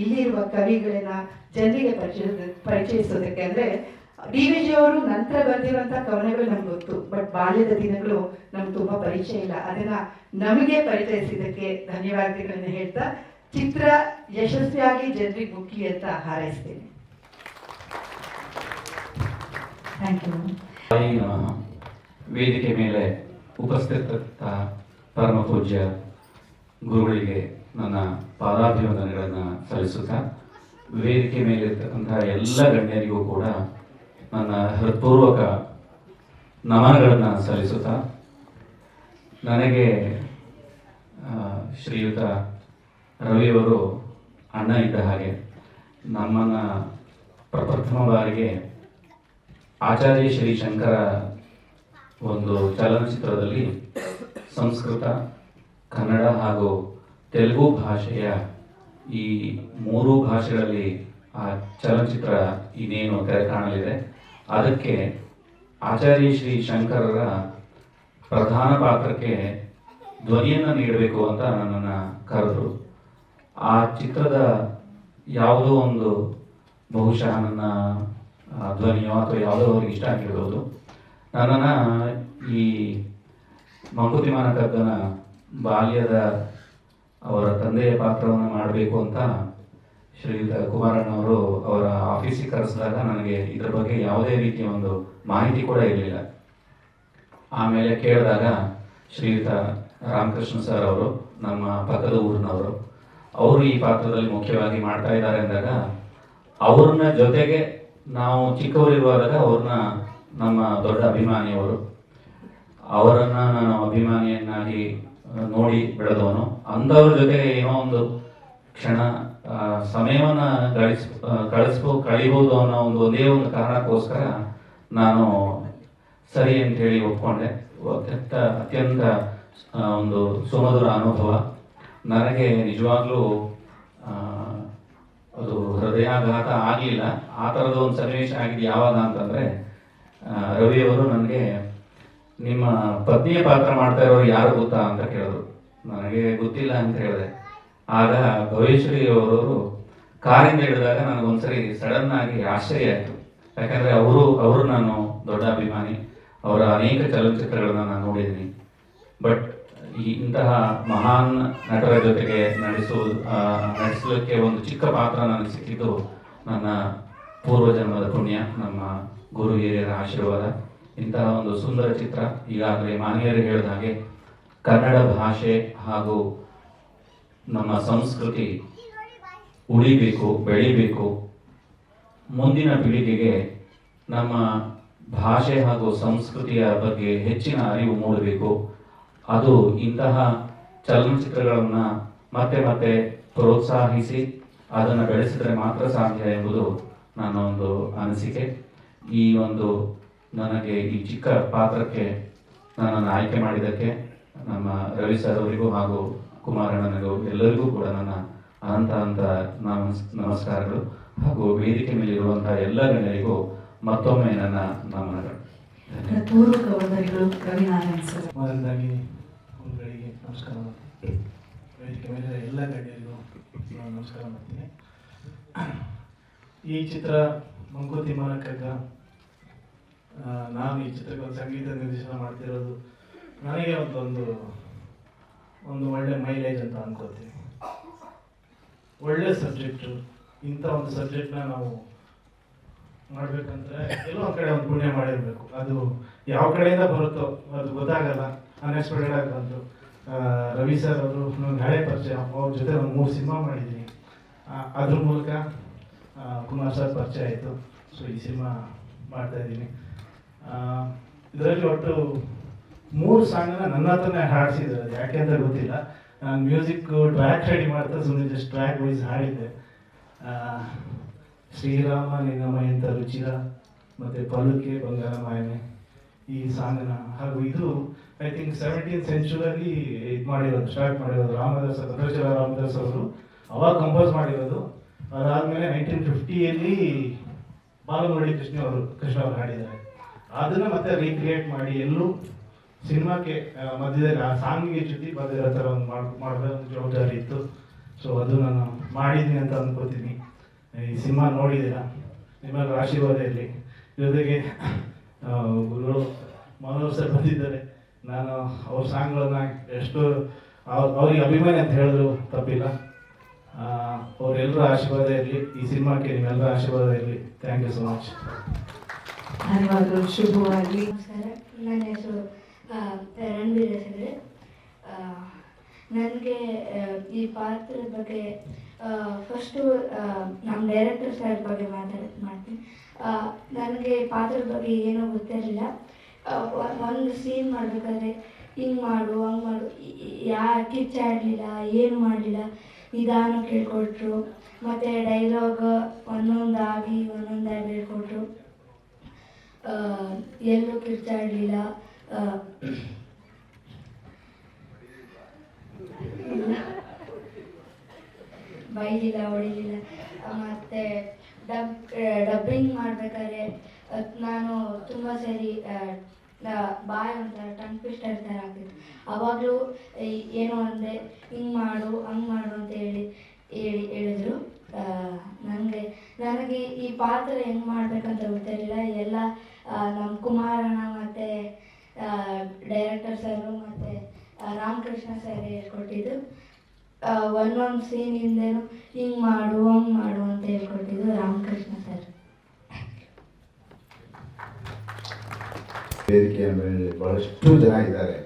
ಇಲ್ಲಿರುವ ಕವಿಗಳನ್ನ ಜನರಿಗೆ ಪರಿಚಯ ಪರಿಚಯಿಸೋದಕ್ಕೆ ಅಂದ್ರೆ ಡಿ ವಿ ಜಿ ಅವರು ನಂತರ ಬಂದಿರುವಂತಹ ಕವನಗಳು ನಮ್ಗೆ ಗೊತ್ತು ಬಟ್ ಬಾಲ್ಯದ ದಿನಗಳು ನಮ್ಗೆ ತುಂಬಾ ಪರಿಚಯ ಇಲ್ಲ. ಅದನ್ನ ನಮಗೆ ಪರಿಚಯಿಸಿದ್ದಕ್ಕೆ ಧನ್ಯವಾದಗಳನ್ನ ಹೇಳ್ತಾ, ಚಿತ್ರ ಯಶಸ್ವಿಯಾಗಿ ಜನರಿಗೆ ಮುಖ್ಯ ಅಂತ ಹಾರೈಸ್ತೇನೆ. ವೇದಿಕೆ ಮೇಲೆ ಉಪಸ್ಥಿತ ಪರಮ ಪೂಜ್ಯ ಗುರುಗಳಿಗೆ ನನ್ನ ಪಾದಾಭಿವಂದನೆಗಳನ್ನು ಸಲ್ಲಿಸುತ್ತಾ, ವೇದಿಕೆ ಮೇಲೆ ಇರ್ತಕ್ಕಂತಹ ಎಲ್ಲ ಗಣ್ಯರಿಗೂ ಕೂಡ ನನ್ನ ಹೃತ್ಪೂರ್ವಕ ನಮನಗಳನ್ನು ಸಲ್ಲಿಸುತ್ತಾ ನನಗೆ ಶ್ರೀಯುತ ರವಿಯವರು ಅಣ್ಣ ಇದ್ದ ಹಾಗೆ ನಮ್ಮನ್ನು ಪ್ರಪ್ರಥಮ ಬಾರಿಗೆ ಆಚಾರ್ಯ ಶ್ರೀ ಶಂಕರ ಒಂದು ಚಲನಚಿತ್ರದಲ್ಲಿ ಸಂಸ್ಕೃತ, ಕನ್ನಡ ಹಾಗೂ ತೆಲುಗು ಭಾಷೆಯ ಈ ಮೂರು ಭಾಷೆಗಳಲ್ಲಿ ಆ ಚಲನಚಿತ್ರ ಇನ್ನೇನು ತೆರೆ ಕಾಣಲಿದೆ. ಅದಕ್ಕೆ ಆಚಾರ್ಯ ಶ್ರೀ ಶಂಕರರ ಪ್ರಧಾನ ಪಾತ್ರಕ್ಕೆ ಧ್ವನಿಯನ್ನು ನೀಡಬೇಕು ಅಂತ ನನ್ನನ್ನು ಕರೆದರು. ಆ ಚಿತ್ರದ ಯಾವುದೋ ಒಂದು ಬಹುಶಃ ನನ್ನ ಧ್ವನಿಯೋ ಅಥವಾ ಯಾವುದೋ ಅವ್ರಿಗೆ ಇಷ್ಟ ಆಗಿರ್ಬೋದು. ನನ್ನನ್ನು ಈ ಮಂಕುತಿಮ್ಮನ ಕಗ್ಗನ ಬಾಲ್ಯದ ಅವರ ತಂದೆಯ ಪಾತ್ರವನ್ನು ಮಾಡಬೇಕು ಅಂತ ಶ್ರೀಯುತ ಕುಮಾರಣ್ಣವರು ಅವರ ಆಫೀಸಿಗೆ ಕರೆಸಿದಾಗ ನನಗೆ ಇದರ ಬಗ್ಗೆ ಯಾವುದೇ ರೀತಿಯ ಒಂದು ಮಾಹಿತಿ ಕೂಡ ಇರಲಿಲ್ಲ. ಆಮೇಲೆ ಕೇಳಿದಾಗ ಶ್ರೀಯುತ ರಾಮಕೃಷ್ಣ ಸರ್ ಅವರು, ನಮ್ಮ ಪಕ್ಕದ ಊರಿನವರು, ಅವರು ಈ ಪಾತ್ರದಲ್ಲಿ ಮುಖ್ಯವಾಗಿ ಮಾಡ್ತಾ ಇದ್ದಾರೆ ಅಂದಾಗ ಅವ್ರನ್ನ ಜೊತೆಗೆ ನಾವು ಚಿಕ್ಕವರಿರುವಾಗ ಅವ್ರನ್ನ ನಮ್ಮ ದೊಡ್ಡ ಅಭಿಮಾನಿಯವರು, ಅವರನ್ನು ನಾನು ಅಭಿಮಾನಿಯನ್ನಾಗಿ ನೋಡಿ ಬೆಳೆದವನು. ಅಂಥವ್ರ ಜೊತೆ ಏನೋ ಒಂದು ಕ್ಷಣ ಸಮಯವನ್ನ ಗಳಿಸ್ ಗಳಿಸ್ಬೋ ಕಳಿಬೋದು ಅನ್ನೋ ಒಂದು ಒಂದೇ ಒಂದು ಕಾರಣಕ್ಕೋಸ್ಕರ ನಾನು ಸರಿ ಅಂತ ಹೇಳಿ ಒಪ್ಕೊಂಡೆ. ಅತ್ಯಂತ ಅತ್ಯಂತ ಒಂದು ಸುಮಧುರ ಅನುಭವ. ನನಗೆ ನಿಜವಾಗ್ಲೂ ಅದು ಹೃದಯಾಘಾತ ಆಗಲಿಲ್ಲ. ಆ ಥರದ ಒಂದು ಸನ್ನಿವೇಶ ಆಗಿದೆ ಯಾವಾಗ ಅಂತಂದರೆ ರವಿಯವರು ನನಗೆ, ನಿಮ್ಮ ಪತ್ನಿಯ ಪಾತ್ರ ಮಾಡ್ತಾ ಇರೋರು ಯಾರು ಗೊತ್ತಾ ಅಂತ ಕೇಳಿದ್ರು. ನನಗೆ ಗೊತ್ತಿಲ್ಲ ಅಂತ ಹೇಳಿದೆ. ಆಗ ಭವೇಶ್ವರಿ ಅವರವರು ಕಾರಿಂದ ಹಿಡಿದಾಗ ನನಗೊಂದ್ಸರಿ ಸಡನ್ ಆಗಿ ಆಶ್ಚರ್ಯ ಆಯಿತು. ಯಾಕಂದರೆ ಅವರು ಅವರು ನಾನು ದೊಡ್ಡ ಅಭಿಮಾನಿ. ಅವರ ಅನೇಕ ಚಲನಚಿತ್ರಗಳನ್ನ ನಾನು ನೋಡಿದ್ದೀನಿ. ಬಟ್ ಇಂತಹ ಮಹಾನ್ ನಟರ ಜೊತೆಗೆ ನಡೆಸುವುದು ನಡೆಸಲಿಕ್ಕೆ ಒಂದು ಚಿಕ್ಕ ಪಾತ್ರ ನನಗೆ ಸಿಕ್ಕಿದ್ದು ನನ್ನ ಪೂರ್ವಜನ್ಮದ ಪುಣ್ಯ, ನಮ್ಮ ಗುರು ಹಿರಿಯರ ಆಶೀರ್ವಾದ. ಇಂತಹ ಒಂದು ಸುಂದರ ಚಿತ್ರ ಈಗಾಗಲೇ ಮಾನ್ಯರು ಹೇಳಿದ ಹಾಗೆ ಕನ್ನಡ ಭಾಷೆ ಹಾಗೂ ನಮ್ಮ ಸಂಸ್ಕೃತಿ ಉಳಿಬೇಕು, ಬೆಳಿಬೇಕು. ಮುಂದಿನ ಪೀಳಿಗೆಗೆ ನಮ್ಮ ಭಾಷೆ ಹಾಗೂ ಸಂಸ್ಕೃತಿಯ ಬಗ್ಗೆ ಹೆಚ್ಚಿನ ಅರಿವು ಮೂಡಬೇಕು. ಅದು ಇಂತಹ ಚಲನಚಿತ್ರಗಳನ್ನು ಮತ್ತೆ ಮತ್ತೆ ಪ್ರೋತ್ಸಾಹಿಸಿ, ಅದನ್ನು ಬೆಳೆಸಿದರೆ ಮಾತ್ರ ಸಾಧ್ಯ ಎಂಬುದು ನನ್ನ ಒಂದು ಅನಿಸಿಕೆ. ಈ ಒಂದು ನನಗೆ ಈ ಚಿಕ್ಕ ಪಾತ್ರಕ್ಕೆ ನನ್ನನ್ನು ಆಯ್ಕೆ ಮಾಡಿದ್ದಕ್ಕೆ ನಮ್ಮ ರವಿ ಸರ್ ಅವರಿಗೂ ಹಾಗೂ ಕುಮಾರಣ್ಣನಿಗೂ ಎಲ್ಲರಿಗೂ ಕೂಡ ನನ್ನ ಅನಂತ ಅನಂತ ನಮಸ್ ನಮಸ್ಕಾರಗಳು. ಹಾಗೂ ವೇದಿಕೆ ಮೇಲಿರುವಂತಹ ಎಲ್ಲ ಗಣ್ಯರಿಗೂ ಮತ್ತೊಮ್ಮೆ ನನ್ನ ನಮನಗಳು. ಮೊದಲದಾಗಿ ಗುರುಗಳಿಗೆ ನಮಸ್ಕಾರ ಮಾಡ್ತೀನಿ. ವೇದಿಕೆ ಮೇಲೆ ಎಲ್ಲ ಗಣ್ಯರಿಗೂ ನಾನು ನಮಸ್ಕಾರ ಮಾಡ್ತೀನಿ. ಈ ಚಿತ್ರ ಮಂಕುತಿ ಮಾರಕ ಆ, ನಾನು ಈ ಚಿತ್ರಕ್ಕೆ ಒಂದು ಸಂಗೀತ ನಿರ್ದೇಶನ ಮಾಡ್ತಿರೋದು ನನಗೆ ಒಂದು ಒಂದು ಒಳ್ಳೆ ಮೈಲೇಜ್ ಅಂತ ಅನ್ಕೋತೀವಿ ಒಳ್ಳೆ ಸಬ್ಜೆಕ್ಟು ಇಂಥ ಒಂದು ಸಬ್ಜೆಕ್ಟ್ನ ನಾವು ಮಾಡಬೇಕಂದ್ರೆ ಎಲ್ಲೋ ಕಡೆ ಒಂದು ಪುಣ್ಯ ಮಾಡಿರಬೇಕು. ಅದು ಯಾವ ಕಡೆಯಿಂದ ಬರುತ್ತೋ ಅದು ಗೊತ್ತಾಗಲ್ಲ. ಅನ್ಎಕ್ಸ್ಪೆಕ್ಟೆಡ್ ಆಗಿ ಬಂತು ರವಿ ಸರ್ ಅವರು ನನಗೆ ಹಳೆ ಪರಿಚಯ. ಅವ್ರ ಜೊತೆ ಒಂದು ಮೂರು ಸಿನಿಮಾ ಮಾಡಿದ್ದೀನಿ. ಅದ್ರ ಮೂಲಕ ಕುಮಾರ್ ಸರ್ ಪರಿಚಯ ಆಯಿತು. ಸೊ ಈ ಸಿನಿಮಾ ಮಾಡ್ತಾ ಇದ್ದೀನಿ. ಇದರಲ್ಲಿ ಒಟ್ಟು ಮೂರು ಸಾಂಗನ್ನ ನನ್ನ ಹತ್ರನೇ ಹಾಡಿಸಿದ್ದಾರೆ. ಯಾಕೆ ಅಂತ ಗೊತ್ತಿಲ್ಲ. ನಾನು ಮ್ಯೂಸಿಕ್ ಟ್ರ್ಯಾಕ್ ರೆಡಿ ಮಾಡ್ತಾ ಸುಮ್ಮನೆ ಜಸ್ಟ್ ಟ್ರ್ಯಾಕ್ ವೈಸ್ ಹಾಡಿದ್ದೆ. ಶ್ರೀರಾಮ ಶ್ರೀರಾಮ ನಿನ್ನಮಯಂತ ರುಚಿರ, ಮತ್ತು ಪಲುಕೆ ಬಂಗಾರ ಮಾಯನೆ ಈ ಸಾಂಗನ ಹಾಗೂ ಇದು ಐ ಥಿಂಕ್ ಸೆವೆಂಟೀನ್ ಸೆಂಚುರಿಯಲ್ಲಿ ಇದು ಮಾಡಿರೋದು ಸ್ಟಾರ್ಟ್ ಮಾಡಿರೋದು. ರಾಮದಾಸ ಭದ್ರಾಚಲ ರಾಮದಾಸ್ ಅವರು, ಅವಾಗ ಕಂಪೋಸ್ ಮಾಡಿರೋದು. ಅದಾದಮೇಲೆ ನೈನ್ಟೀನ್ ಫಿಫ್ಟಿಯಲ್ಲಿ ಬಾಲಮುರಳಿ ಕೃಷ್ಣ ಅವರು ಕೃಷ್ಣ ಅವರು ಹಾಡಿದ್ದಾರೆ. ಅದನ್ನ ಮತ್ತೆ ರೀಕ್ರಿಯೇಟ್ ಮಾಡಿ ಎಲ್ಲೂ ಸಿನಿಮಾಕ್ಕೆ ಮಧ್ಯದಲ್ಲಿ ಆ ಸಾಂಗಿಗೆ ಜೊತೆ ಬಂದಿರೋ ಥರ ಒಂದು ಮಾಡ್ ಒಂದು ಜವಾಬ್ದಾರಿ ಇತ್ತು. ಸೊ ಅದು ನಾನು ಮಾಡಿದ್ದೀನಿ ಅಂತ ಅಂದ್ಕೋತೀನಿ ಈ ಸಿನಿಮಾ ನೋಡಿದ್ದೀರಾ? ನಿಮಗೆ ಆಶೀರ್ವಾದ ಇರಲಿ ಜೊತೆಗೆ ಗುರು ಮನೋಹರ್ ಸರ್ ಬಂದಿದ್ದಾರೆ. ನಾನು ಅವ್ರ ಸಾಂಗ್ಗಳನ್ನ ಎಷ್ಟು, ಅವ್ರ, ಅವ್ರಿಗೆ ಅಭಿಮಾನಿ ಅಂತ ಹೇಳಿದ್ರು ತಪ್ಪಿಲ್ಲ. ಅವರೆಲ್ಲರ ಆಶೀರ್ವಾದ ಇರಲಿ ಈ ಸಿನಿಮಾಕ್ಕೆ ನಿಮ್ಮೆಲ್ಲರ ಆಶೀರ್ವಾದ ಇರಲಿ ಥ್ಯಾಂಕ್ ಯು ಸೊ ಮಚ್ ಧನ್ಯವಾದಗಳು. ಶುಭವಾಗಿ. ನನ್ನ ಹೆಸರು ಆ, ರಣವೀರ್ ಹೆಸರು ನನಗೆ ಈ ಪಾತ್ರದ ಬಗ್ಗೆ ಫಸ್ಟು ನಮ್ಮ ಡೈರೆಕ್ಟರ್ ಸರ್ ಬಗ್ಗೆ ಮಾತಾಡ ಮಾಡ್ತೀನಿ. ನನಗೆ ಪಾತ್ರದ ಬಗ್ಗೆ ಏನೂ ಗೊತ್ತಿರಲಿಲ್ಲ. ಒಂದು ಸೀನ್ ಮಾಡಬೇಕಾದ್ರೆ ಹಿಂಗೆ ಮಾಡು ಹಂಗೆ ಮಾಡು ಯಾ ಕಿಚ್ಚಾಡಲಿಲ್ಲ ಏನು ಮಾಡಲಿಲ್ಲ ನಿಧಾನ ಕೇಳ್ಕೊಟ್ರು. ಮತ್ತು ಡೈಲಾಗ್ ಒಂದೊಂದಾಗಿ ಒಂದೊಂದಾಗಿ ಹೇಳ್ಕೊಟ್ರು. ಎಲ್ಲೂ ಕಿರ್ಚಾಡಲಿಲ್ಲ ಬೈಲಿಲ್ಲ ಹೊಡಿಲಿಲ್ಲ. ಮತ್ತೆ ಡಬ್ ಡಬ್ಬಿಂಗ್ ಮಾಡಬೇಕಾದ್ರೆ ನಾನು ತುಂಬ ಸರಿ ಬಾಯ್ ಒಂಥರ ಟಂಗ್ ಟ್ವಿಸ್ಟರ್ ಥರ ಆಗ್ತಿತ್ತು. ಅವಾಗಲೂ ಏನು ಅಂದರೆ ಹಿಂಗೆ ಮಾಡು, ಹಂಗೆ ಮಾಡು ಅಂತ ಹೇಳಿ ಹೇಳಿ, ಹೇಳಿದ್ರು. ನನಗೆ ನನಗೆ ಈ ಪಾತ್ರ ಹೆಂಗೆ ಮಾಡಬೇಕಂತ ಗೊತ್ತಿರಲಿಲ್ಲ. ಎಲ್ಲ ನಮ್ಮ ಕುಮಾರಣ್ಣ ಮತ್ತು ಡೈರೆಕ್ಟರ್ ಸರು ಮತ್ತು ರಾಮಕೃಷ್ಣ ಸರ್ ಹೇಳ್ಕೊಟ್ಟಿದ್ದು. ಒಂದೊಂದು ಸೀನ್ ಹಿಂದೆನೂ ಹಿಂಗೆ ಮಾಡು, ಹಂಗೆ ಮಾಡು ಅಂತ ಹೇಳ್ಕೊಟ್ಟಿದ್ದು ರಾಮಕೃಷ್ಣ ಸರ್ ವೇದಿಕೆಯ ಮೇಲೆ ಬಹಳಷ್ಟು ಜನ ಇದ್ದಾರೆ.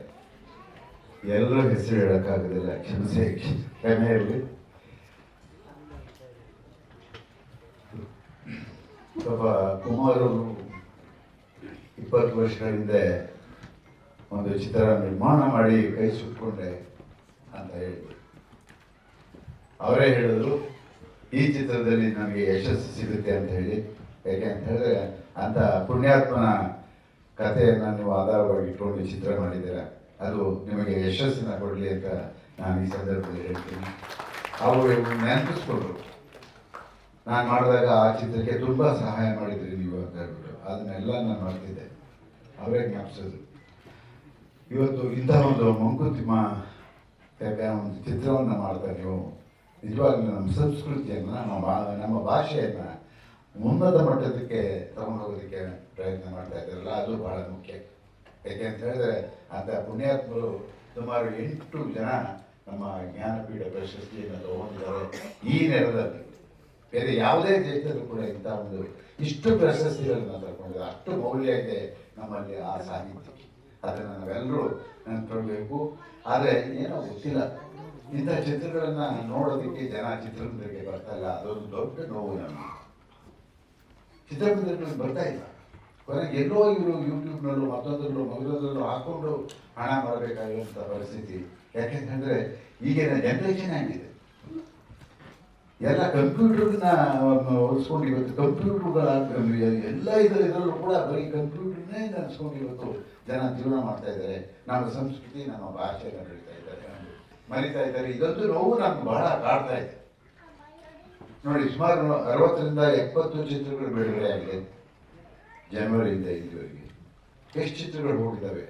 ಎಲ್ಲರ ಹೆಸರು ಹೇಳೋಕ್ಕಾಗೋದಿಲ್ಲ, ಕ್ಷಮಿಸಿ, ಕ್ಷಮೆ ಇರಲಿ ಪಾಪ ಕುಮಾರ್ ಇಪ್ಪತ್ತು ವರ್ಷಗಳ ಹಿಂದೆ ಒಂದು ಚಿತ್ರ ನಿರ್ಮಾಣ ಮಾಡಿ ಕೈ ಸುಟ್ಕೊಂಡೆ ಅಂತ ಹೇಳಿದ್ರು ಅವರೇ ಹೇಳಿದ್ರು, ಈ ಚಿತ್ರದಲ್ಲಿ ನನಗೆ ಯಶಸ್ಸು ಸಿಗುತ್ತೆ ಅಂತ ಹೇಳಿ. ಯಾಕೆ ಅಂತ ಹೇಳಿದ್ರೆ, ಅಂತ ಪುಣ್ಯಾತ್ಮನ ಕಥೆಯನ್ನು ನೀವು ಆಧಾರವಾಗಿ ಇಟ್ಕೊಂಡು ಚಿತ್ರ ಮಾಡಿದ್ದೀರ, ಅದು ನಿಮಗೆ ಯಶಸ್ಸನ್ನು ಕೊಡಲಿ ಅಂತ ನಾನು ಈ ಸಂದರ್ಭದಲ್ಲಿ ಹೇಳ್ತೀನಿ. ಅವರು ನೆನಪಿಸ್ಕೊಂಡ್ರು. ನಾನು ಮಾಡಿದಾಗ ಆ ಚಿತ್ರಕ್ಕೆ ತುಂಬ ಸಹಾಯ ಮಾಡಿದ್ರಿ ನೀವು ಅಂತ ಹೇಳ್ಬಿಟ್ಟು ಅದನ್ನೆಲ್ಲ ನಾನು ಮಾಡ್ತಿದ್ದೆ ಅವರೇ ಜ್ಞಾಪಿಸೋದು. ಇವತ್ತು ಇಂಥ ಒಂದು ಮಂಕುತಿಮ್ಮ ಒಂದು ಚಿತ್ರವನ್ನು ಮಾಡ್ತಾ ನೀವು ನಿಜವಾಗ್ಲೂ ನಮ್ಮ ಸಂಸ್ಕೃತಿಯನ್ನು, ನಮ್ಮ ನಮ್ಮ ಭಾಷೆಯನ್ನು ಉನ್ನತ ಮಟ್ಟದಕ್ಕೆ ತಗೊಂಡೋಗೋದಕ್ಕೆ ಪ್ರಯತ್ನ ಮಾಡ್ತಾ ಇದ್ದಾರಲ್ಲ, ಅದು ಬಹಳ ಮುಖ್ಯ. ಯಾಕೆ ಅಂತ ಹೇಳಿದ್ರೆ ಅಂತ ಪುಣ್ಯಾತ್ಮರು ಸುಮಾರು ಎಂಟು ಜನ ನಮ್ಮ ಜ್ಞಾನಪೀಠ ಪ್ರಶಸ್ತಿಯನ್ನು ತಗೊಂಡಿದ್ದಾರೆ ಈ ನೆಲದಲ್ಲಿ. ಬೇರೆ ಯಾವುದೇ ದೇಶದಲ್ಲೂ ಕೂಡ ಇಂಥ ಒಂದು ಇಷ್ಟು ಪ್ರಶಸ್ತಿಗಳನ್ನು ತಗೊಂಡಿದ್ದಾರೆ. ಅಷ್ಟು ಮೌಲ್ಯ ಇದೆ ನಮ್ಮಲ್ಲಿ ಆ ಸಾಹಿತ್ಯಕ್ಕೆ ಅದನ್ನು ನಾವೆಲ್ಲರೂ ನೆನಪಿರಬೇಕು ಆದರೆ ಏನೋ ಗೊತ್ತಿಲ್ಲ. ಇಂಥ ಚಿತ್ರಗಳನ್ನು ನೋಡೋದಕ್ಕೆ ಜನ ಚಿತ್ರಮಂದಿರಕ್ಕೆ ಬರ್ತಾ ಇಲ್ಲ. ಅದೊಂದು ದೊಡ್ಡ ನೋವು ನಮಗೆ. ಚಿತ್ರಮಂದಿರಗಳಿಗೆ ಬರ್ತಾ ಇಲ್ಲ. ಕೊನೆಗೆ ಎಲ್ಲೋ ಇವರು ಯೂಟ್ಯೂಬ್ನಲ್ಲೂ ಮತ್ತೊಂದರಲ್ಲೂ ಮಗದಲ್ಲೂ ಹಾಕೊಂಡು ಹಣ ಮಾಡಬೇಕಾಗಿರುವಂಥ ಪರಿಸ್ಥಿತಿ. ಯಾಕೆಂತಂದರೆ ಈಗಿನ ಜನ್ರೇಷನ್ ಆಗಿದೆ ಎಲ್ಲ ಕಂಪ್ಯೂಟರ್ನ ಉಳಿಸ್ಕೊಂಡು ಇವತ್ತು ಕಂಪ್ಯೂಟರ್ಗಳ ಎಲ್ಲ ಇದರ ಇದರಲ್ಲೂ ಕೂಡ ಬರೀ ಕಂಪ್ಯೂಟರ್ನೇ ನೆನೆಸ್ಕೊಂಡು ಇವತ್ತು ಜನ ಜೀವನ ಮಾಡ್ತಾ ಇದ್ದಾರೆ. ನಮ್ಮ ಸಂಸ್ಕೃತಿ ನಮ್ಮ ಭಾಷೆನ ಬೆಳೀತಾ ಇದ್ದಾರೆ. ಮರಿತಾ ಇದ್ದಾರೆ. ಇದೊಂದು ನೋವು ನಮ್ಗೆ ಬಹಳ ಕಾಡ್ತಾ ಇದೆ. ನೋಡಿ, ಸುಮಾರು ಅರವತ್ತರಿಂದ ಎಪ್ಪತ್ತು ಚಿತ್ರಗಳು ಬಿಡುಗಡೆ ಆಗಿದೆ. ಜನವರಿಯಿಂದ ಇಲ್ಲಿವರೆಗೆ ಎಷ್ಟು ಚಿತ್ರಗಳು ಹೋಗಿದ್ದಾವೆ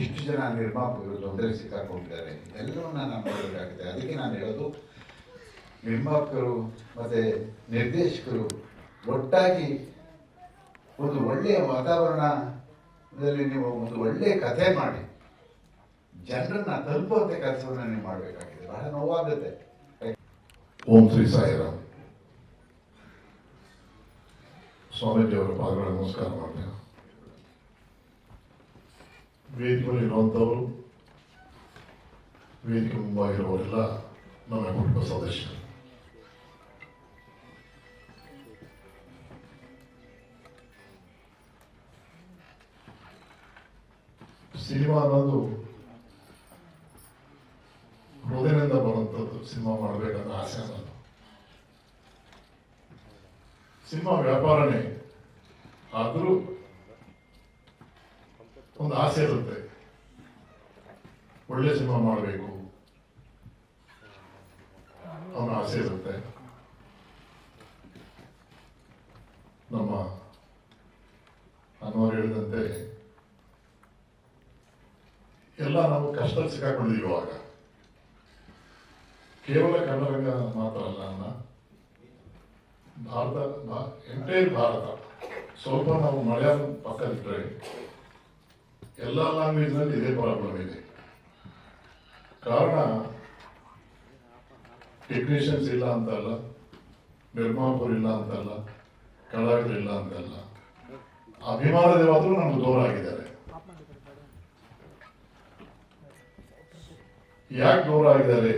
ಎಷ್ಟು ಜನ ನಿರ್ಮಾಪಕರು ತೊಂದರೆ ಸಿಕ್ಕಾಕೊಂಡಿದ್ದಾರೆ? ಎಲ್ಲವನ್ನ ನಾನು ನೋಡಬೇಕಾಗಿದೆ ಅದಕ್ಕೆ ನಾನು ಹೇಳೋದು ನಿರ್ಮಾಪಕರು ಮತ್ತೆ ನಿರ್ದೇಶಕರು ಒಟ್ಟಾಗಿ ಒಂದು ಒಳ್ಳೆಯ ವಾತಾವರಣದಲ್ಲಿ ನೀವು ಒಂದು ಒಳ್ಳೆಯ ಕಥೆ ಮಾಡಿ, ಜನರನ್ನ ತಲುಪುವಂತ ಕೆಲಸವನ್ನು ನೀವು ಮಾಡಬೇಕಾಗಿದೆ. ಬಹಳ ನೋವಾಗುತ್ತೆ. ಓಂ ಶ್ರೀ ಸಾಯಿರಾಮ್. ಸ್ವಾಮೀಜಿಯವರ ಪಾದಗಳ ನಮಸ್ಕಾರ ಮಾಡ್ತೇನೆ. ವೇದಿಕೆಯಲ್ಲಿ ಇರುವಂಥವರು ವೇದಿಕೆ ಮುಂಬಾಗಿರುವವರೆಲ್ಲ ನಮ್ಮ ಕುಟುಂಬ ಸದಸ್ಯರು. ಸಿನಿಮಾ ಅನ್ನೋದು ಹೃದಯದಿಂದ ಬರುವಂಥದ್ದು ಸಿನಿಮಾ ಮಾಡಬೇಕಂತ ಆಸೆ ಅನ್ನೋದು ಸಿನಿಮಾ ವ್ಯಾಪಾರನೇ. ಆದರೂ ಒಂದು ಆಸೆ ಇರುತ್ತೆ. ಒಳ್ಳೆ ಸಿನಿಮಾ ಮಾಡಬೇಕು. ಅವನ ಆಸೆ ಇರುತ್ತೆ. ನಮ್ಮ ಅನ್ವರ್ ಹೇಳಿದಂತೆ ಎಲ್ಲ ನಾವು ಕಷ್ಟ ಸಿಕ್ಕಾಕೊಂಡಿದ್ದೀವಿ ಇವಾಗ. ಕೇವಲ ಕನ್ನಡರಂಗ ಮಾತ್ರ ಅಲ್ಲ ಅನ್ನ ಭಾರತ ಎಂಟೈರ್ ಭಾರತ. ಸ್ವಲ್ಪ ನಾವು ಮಲಯಾಳಂ ಪಕ್ಕದಿಟ್ಟರೆ ಎಲ್ಲ ಲ್ಯಾಂಗ್ವೇಜ್ನಲ್ಲಿ ಇದೇ ಪ್ರಾಬ್ಲಮ್ ಇದೆ. ಕಾರಣ ಟೆಕ್ನಿಷಿಯನ್ಸ್ ಇಲ್ಲ ಅಂತಲ್ಲ ನಿರ್ಮಾಪಕರು ಇಲ್ಲ ಅಂತಲ್ಲ ಕಲಾವಿದರು ಇಲ್ಲ ಅಂತಲ್ಲ. ಅಭಿಮಾನದೇವಾದರೂ ನಮ್ಗೆ ದೂರ ಆಗಿದ್ದಾರೆ. ಯಾಕೆ ದೂರ ಆಗಿದ್ದಾರೆ?